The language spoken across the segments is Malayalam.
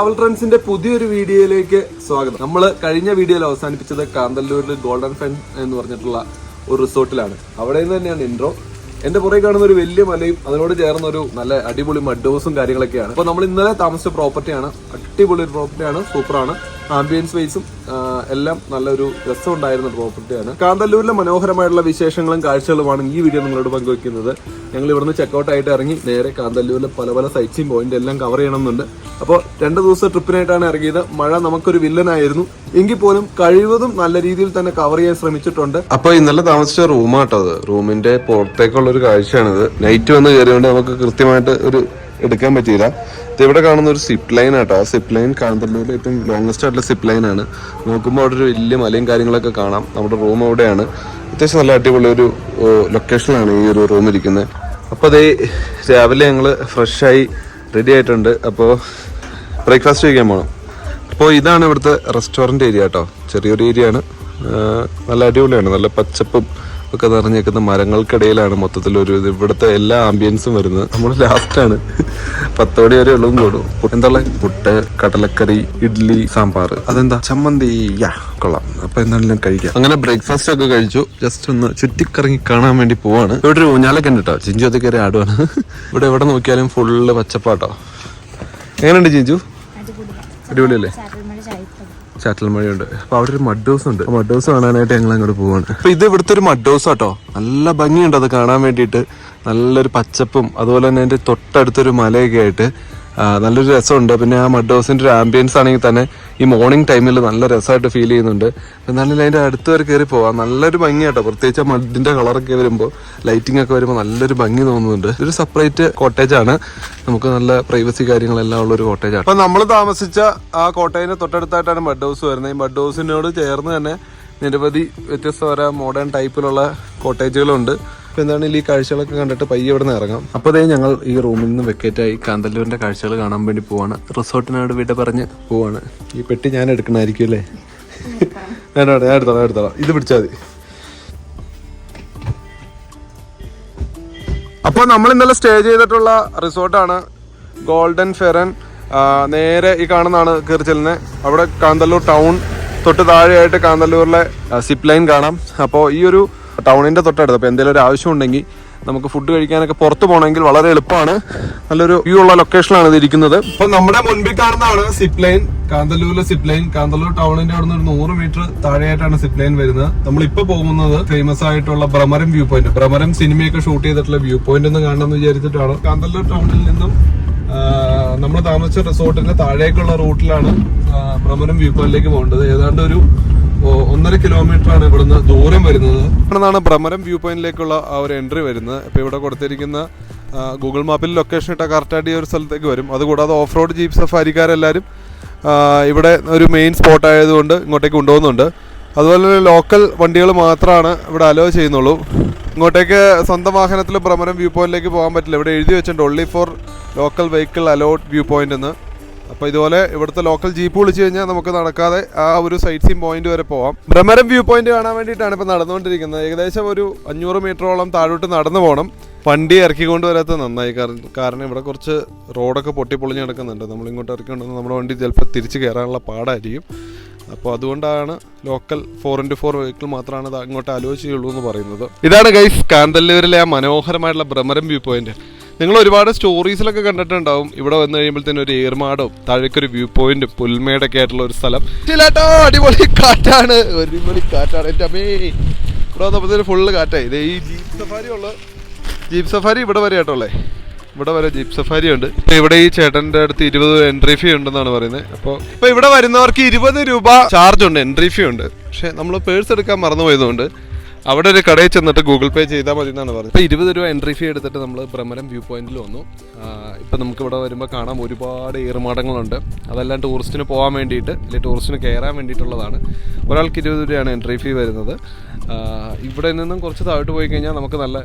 ട്രാവൽ ട്രെൻഡ്സിന്റെ പുതിയൊരു വീഡിയോയിലേക്ക് സ്വാഗതം. നമ്മൾ കഴിഞ്ഞ വീഡിയോയിൽ അവസാനിപ്പിച്ചത് കാന്തല്ലൂരിൽ ഗോൾഡൻ ഫെൻ എന്ന് പറഞ്ഞിട്ടുള്ള ഒരു റിസോർട്ടിലാണ്. അവിടെ നിന്ന് തന്നെയാണ് ഇൻട്രോ എന്റെ പുറകെ കാണുന്ന ഒരു വലിയ മലയും അതിനോട് ചേർന്ന ഒരു നല്ല അടിപൊളി മഡ് ഹൗസും കാര്യങ്ങളൊക്കെയാണ്. അപ്പോൾ നമ്മൾ ഇന്നലെ താമസിച്ച പ്രോപ്പർട്ടിയാണ് അടിപൊളി ഒരു പ്രോപ്പർട്ടിയാണ് സൂപ്പറാണ് ആംബിയൻസ് വൈസും എല്ലാം നല്ലൊരു രസം ഉണ്ടായിരുന്ന പ്രോപ്പർട്ടിയാണ് കാന്തല്ലൂരിലെ മനോഹരമായിട്ടുള്ള വിശേഷങ്ങളും കാഴ്ചകളുമാണ് ഈ വീഡിയോ നിങ്ങളോട് പങ്കുവെക്കുന്നത്. ഞങ്ങൾ ഇവിടുന്ന് ചെക്കൗട്ട് ആയിട്ട് ഇറങ്ങി നേരെ കാന്തല്ലൂരിലെ പല പല സൈറ്റ്സിയും പോയിന്റ് എല്ലാം കവർ ചെയ്യണമെന്നുണ്ട്. അപ്പോൾ രണ്ട് ദിവസം ട്രിപ്പിനായിട്ടാണ് ഇറങ്ങിയത്. മഴ നമുക്കൊരു വില്ലനായിരുന്നു. എങ്കിൽ പോലും കഴിവതും നല്ല രീതിയിൽ തന്നെ കവർ ചെയ്യാൻ ശ്രമിച്ചിട്ടുണ്ട്. അപ്പൊ ഇന്നലെ താമസിച്ച റൂമാട്ടോ അത്. റൂമിന്റെ പുറത്തേക്കുള്ള ഒരു കാഴ്ചയാണിത്. നൈറ്റ് വന്ന് കയറിയോണ്ട് നമുക്ക് കൃത്യമായിട്ട് ഒരു എടുക്കാൻ പറ്റിയില്ല. ഇവിടെ കാണുന്ന ഒരു സിപ്പ് ലൈൻ ആട്ടോ. ആ സിപ്പ് ലൈൻ കാന്തല്ലൂരിലെ ഏറ്റവും ലോങ്സ്റ്റ് ആയിട്ടുള്ള സിപ്പ് ലൈൻ ആണ്. നോക്കുമ്പോൾ അവിടെ ഒരു വലിയ മലയും കാര്യങ്ങളൊക്കെ കാണാം. നമ്മുടെ റൂം അവിടെയാണ്. അത്യാവശ്യം നല്ല അടിപൊളി ഒരു ലൊക്കേഷനിലാണ് ഈ ഒരു റൂം ഇരിക്കുന്നത്. അപ്പോൾ അതേ രാവിലെ ഞങ്ങൾ ഫ്രഷായി റെഡി ആയിട്ടുണ്ട്. അപ്പോൾ ബ്രേക്ക്ഫാസ്റ്റ് കഴിക്കാൻ പോകണം അപ്പോൾ ഇതാണ് ഇവിടുത്തെ റെസ്റ്റോറന്റ് ഏരിയ കേട്ടോ ചെറിയൊരു ഏരിയ ആണ്. നല്ല അടിപൊളിയാണ്. നല്ല പച്ചപ്പും ഒക്കെ നിറഞ്ഞേക്കുന്ന മരങ്ങൾക്കിടയിലാണ് മൊത്തത്തിൽ ഒരു ഇവിടുത്തെ എല്ലാ ആംബിയൻസും വരുന്നത്. നമ്മൾ ലാസ്റ്റാണ് പത്ത് മണി വരെ ഉള്ളതും കൂടും. എന്താ പുട്ട് കടലക്കറി ഇഡ്ഡലി സാമ്പാർ അതെന്താ? ചമ്മന്തി. യാ കൊള്ളാം. അപ്പൊ എന്തായാലും കഴിക്കാം. അങ്ങനെ ബ്രേക്ക്ഫാസ്റ്റ് ഒക്കെ കഴിച്ചു. ജസ്റ്റ് ഒന്ന് ചുറ്റിക്കറങ്ങി കാണാൻ വേണ്ടി പോവാണ്. ഇവിടെ ഒരു ഊഞ്ഞാലൊക്കെ ഉണ്ട് കേട്ടോ ചിഞ്ചു അത് കയറി ആടുവാണ്. ഇവിടെ എവിടെ നോക്കിയാലും ഫുള്ള് പച്ചപ്പാട്ടോ. എങ്ങനെയുണ്ട് ചിഞ്ചു അടിപൊളിയല്ലേ? ചാറ്റൽ മഴയുണ്ട് അപ്പൊ അവിടെ ഒരു മഡ് ഹൗസ് ഉണ്ട്. മഡ് ഹൗസ് കാണാനായിട്ട് ഞങ്ങൾ അങ്ങോട്ട് പോവാണ്. അപ്പൊ ഇത് ഇവിടുത്തെ ഒരു മഡ് ഹൗസ് ആട്ടോ. നല്ല ഭംഗിയുണ്ട് അത് കാണാൻ വേണ്ടിയിട്ട്. നല്ലൊരു പച്ചപ്പും അതുപോലെ തന്നെ അതിന്റെ തൊട്ടടുത്തൊരു മലയൊക്കെ ആയിട്ട് നല്ലൊരു രസമുണ്ട്. പിന്നെ ആ മഡ് ഹൗസിന്റെ ഒരു ആംബിയൻസ് ആണെങ്കിൽ തന്നെ ഈ മോർണിംഗ് ടൈമിൽ നല്ല രസമായിട്ട് ഫീൽ ചെയ്യുന്നുണ്ട്. എന്നാലും അതിന്റെ അടുത്ത് വരെ കയറി പോവാം. നല്ലൊരു ഭംഗിയാട്ടോ പ്രത്യേകിച്ച് ആ മഡിന്റെ കളറൊക്കെ വരുമ്പോൾ ലൈറ്റിംഗ് ഒക്കെ വരുമ്പോൾ നല്ലൊരു ഭംഗി തോന്നുന്നുണ്ട്. ഒരു സെപ്പറേറ്റ് കോട്ടേജ് ആണ്. നമുക്ക് നല്ല പ്രൈവസി കാര്യങ്ങളെല്ലാം ഉള്ള ഒരു കോട്ടേജ് ആണ്. അപ്പൊ നമ്മൾ താമസിച്ച ആ കോട്ടേജിന്റെ തൊട്ടടുത്തായിട്ടാണ് മഡ് ഹൗസ് വരുന്നത്. ഈ മഡ് ഹൗസിനോട് ചേർന്ന് തന്നെ നിരവധി വ്യത്യസ്ത മോഡേൺ ടൈപ്പിലുള്ള കോട്ടേജുകളുണ്ട് അപ്പൊ എന്താണ് ഈ കാഴ്ചകളൊക്കെ കണ്ടിട്ട് പയ്യെ ഇവിടെ നിന്ന് ഇറങ്ങാം. അപ്പോൾ അതേ ഞങ്ങൾ ഈ റൂമിൽ നിന്ന് വെക്കേറ്റായി കാന്തല്ലൂരിന്റെ കാഴ്ചകൾ കാണാൻ വേണ്ടി പോവാണ്. റിസോർട്ടിനോട് വിട പറഞ്ഞ് പോവാണ്. ഈ പെട്ടി ഞാൻ എടുക്കണമായിരിക്കും അല്ലേ? വേണ്ട ഞാൻ എടുത്തോളാം എടുത്തോളാം. ഇത് പിടിച്ചാൽ മതി. അപ്പോൾ നമ്മൾ ഇന്നലെ സ്റ്റേ ചെയ്തിട്ടുള്ള റിസോർട്ടാണ് ഗോൾഡൻ ഫെറൻ നേരെ ഈ കാണുന്നതാണ് ചെല്ലുന്നത് അവിടെ കാന്തല്ലൂർ ടൗൺ തൊട്ട് താഴെയായിട്ട് കാന്തല്ലൂരിലെ സിപ്പ് ലൈൻ കാണാം. അപ്പോൾ ഈ ഒരു ടൗണിന്റെ തൊട്ടടുത്ത്. അപ്പോൾ എന്തെങ്കിലും ഒരു ആവശ്യം ഉണ്ടെങ്കിൽ നമുക്ക് ഫുഡ് കഴിക്കാനൊക്കെ പുറത്ത് പോകണമെങ്കിൽ വളരെ എളുപ്പമാണ്. നല്ലൊരു വ്യൂ ഉള്ള ലൊക്കേഷനാണ് ഇത് ഇരിക്കുന്നത്. ഇപ്പൊ നമ്മുടെ മുൻപിൽ കാണുന്നതാണ് സിപ്പ് ലൈൻ കാന്തല്ലൂരിലെ സിപ്പ് ലൈൻ കാന്തല്ലൂർ ടൗണിന്റെ അവിടെ നിന്ന് നൂറ് മീറ്റർ താഴെയായിട്ടാണ് സിപ്പ് ലൈൻ വരുന്നത്. നമ്മളിപ്പോ പോകുന്നത് ഫേമസ് ആയിട്ടുള്ള ഭ്രമരം വ്യൂ പോയിന്റ് ഭ്രമരം സിനിമയൊക്കെ ഷൂട്ട് ചെയ്തിട്ടുള്ള വ്യൂ പോയിന്റ് ഒന്ന് കാണണമെന്ന് വിചാരിച്ചിട്ടാണ്. കാന്തല്ലൂർ ടൗണിൽ നിന്നും നമ്മൾ താമസിച്ച റിസോർട്ടിന്റെ താഴേക്കുള്ള റൂട്ടിലാണ് ഭ്രമരം വ്യൂ പോയിന്റിലേക്ക് പോകേണ്ടത്. ഏതാണ്ട് ഒരു ഒന്നര ആണ് ഇവിടുന്ന് ദൂരം വരുന്നത്. ഇവിടുന്നാണ് ഭ്രമരം വ്യൂ പോയിന്റിലേക്കുള്ള ആ ഒരു എൻട്രി വരുന്നത്. ഇപ്പൊ ഇവിടെ കൊടുത്തിരിക്കുന്ന ഗൂഗിൾ മാപ്പിൽ ലൊക്കേഷൻ ഇട്ട കറക്റ്റായിട്ട് ഈ ഒരു സ്ഥലത്തേക്ക് വരും. അതുകൂടാതെ ഓഫ് റോഡ് ജീപ്പ് സഫാരിക്കാരെല്ലാവരും ഇവിടെ ഒരു മെയിൻ സ്പോട്ട് ആയതുകൊണ്ട് ഇങ്ങോട്ടേക്ക് കൊണ്ടുപോകുന്നുണ്ട്. അതുപോലെ തന്നെ ലോക്കൽ വണ്ടികൾ മാത്രമാണ് ഇവിടെ അലോ ചെയ്യുന്നുള്ളൂ. ഇങ്ങോട്ടേക്ക് സ്വന്തം വാഹനത്തിൽ ഭ്രമരം വ്യൂ പോയിന്റിലേക്ക് പോകാൻ പറ്റില്ല. ഇവിടെ എഴുതി വെച്ചിട്ടുണ്ട് only for local vehicle allowed view point എന്ന്. അപ്പോൾ ഇതുപോലെ ഇവിടുത്തെ ലോക്കൽ ജീപ്പ് വിളിച്ചു കഴിഞ്ഞാൽ നമുക്ക് നടക്കാതെ ആ ഒരു സൈറ്റ് സീൻ പോയിന്റ് വരെ പോവാം. ഭ്രമരം വ്യൂ പോയിന്റ് കാണാൻ വേണ്ടിയിട്ടാണ് ഇപ്പോൾ നടന്നുകൊണ്ടിരിക്കുന്നത്. ഏകദേശം ഒരു അഞ്ഞൂറ് മീറ്ററോളം താഴോട്ട് നടന്നു പോകണം വണ്ടി ഇറക്കിക്കൊണ്ട് വരാത്ത നന്നായി. കാരണം കാരണം ഇവിടെ കുറച്ച് റോഡൊക്കെ പൊട്ടിപ്പൊളിഞ്ഞ് കിടക്കുന്നുണ്ട്. നമ്മൾ ഇങ്ങോട്ട് ഇറക്കിക്കൊണ്ടുവന്ന് നമ്മുടെ വണ്ടി ചിലപ്പോൾ തിരിച്ച് കയറാനുള്ള പാടായിരിക്കും. അപ്പോൾ അതുകൊണ്ടാണ് local four into four vehicle മാത്രമാണ് അങ്ങോട്ട് ആലോചിച്ചുള്ളൂ എന്ന് പറയുന്നത്. ഇതാണ് ഗൈസ് കാന്തല്ലൂരിലെ ആ മനോഹരമായിട്ടുള്ള ഭ്രമരം വ്യൂ പോയിന്റ് നിങ്ങൾ ഒരുപാട് സ്റ്റോറീസിലൊക്കെ കണ്ടിട്ടുണ്ടാവും. ഇവിടെ വന്നു കഴിയുമ്പോഴത്തേനും ഒരു ഏർമാടും താഴേക്കൊരു വ്യൂ പോയിന്റും പുൽമേടൊക്കെ ആയിട്ടുള്ള ഒരു സ്ഥലം. ചിലാട്ടോ അടിപൊളി കാറ്റാണ്. അടിപൊളി കാറ്റാണ് എന്റെ അമ്മേ. ഇവിടെ വന്നപ്പോഴത്തേനും ഫുള്ള് കാറ്റായി ഇത് ഈ ജീപ്പ് സഫാരി ഉള്ള ജീപ്പ് സഫാരി ഇവിടെ വരെ കേട്ടോളേ ഇവിടെ വരെ ജീപ്പ് സഫാരി ഉണ്ട്. ഇപ്പൊ ഇവിടെ ഈ ചേട്ടന്റെ അടുത്ത് ഇരുപത് എൻട്രി ഫീ ഉണ്ടെന്നാണ് പറയുന്നത്. അപ്പോൾ ഇപ്പൊ ഇവിടെ വരുന്നവർക്ക് ഇരുപത് രൂപ ചാർജ് ഉണ്ട് എൻട്രി ഫീ ഉണ്ട്. പക്ഷെ നമ്മൾ പേഴ്സ് എടുക്കാൻ മറന്നുപോയതുകൊണ്ട് അവിടെ ഒരു കടയിൽ ചെന്നിട്ട് ഗൂഗിൾ പേ ചെയ്താൽ മതി എന്നാണ് പറഞ്ഞത്. ഇപ്പോൾ ഇരുപത് രൂപ എൻട്രി ഫീ എടുത്തിട്ട് നമ്മൾ ഭ്രമരം വ്യൂ പോയിന്റിൽ വന്നു. ഇപ്പം നമുക്ക് ഇവിടെ വരുമ്പോൾ കാണാം ഒരുപാട് ഏറുമാടങ്ങളുണ്ട്. അതെല്ലാം ടൂറിസ്റ്റിന് പോകാൻ വേണ്ടിയിട്ട് അല്ലെങ്കിൽ ടൂറിസ്റ്റിന് കയറാൻ വേണ്ടിയിട്ടുള്ളതാണ്. ഒരാൾക്ക് ഇരുപത് രൂപയാണ് എൻട്രി ഫീ വരുന്നത്. ഇവിടെ നിന്നും കുറച്ച് താഴോട്ട് പോയി കഴിഞ്ഞാൽ നമുക്ക് നല്ല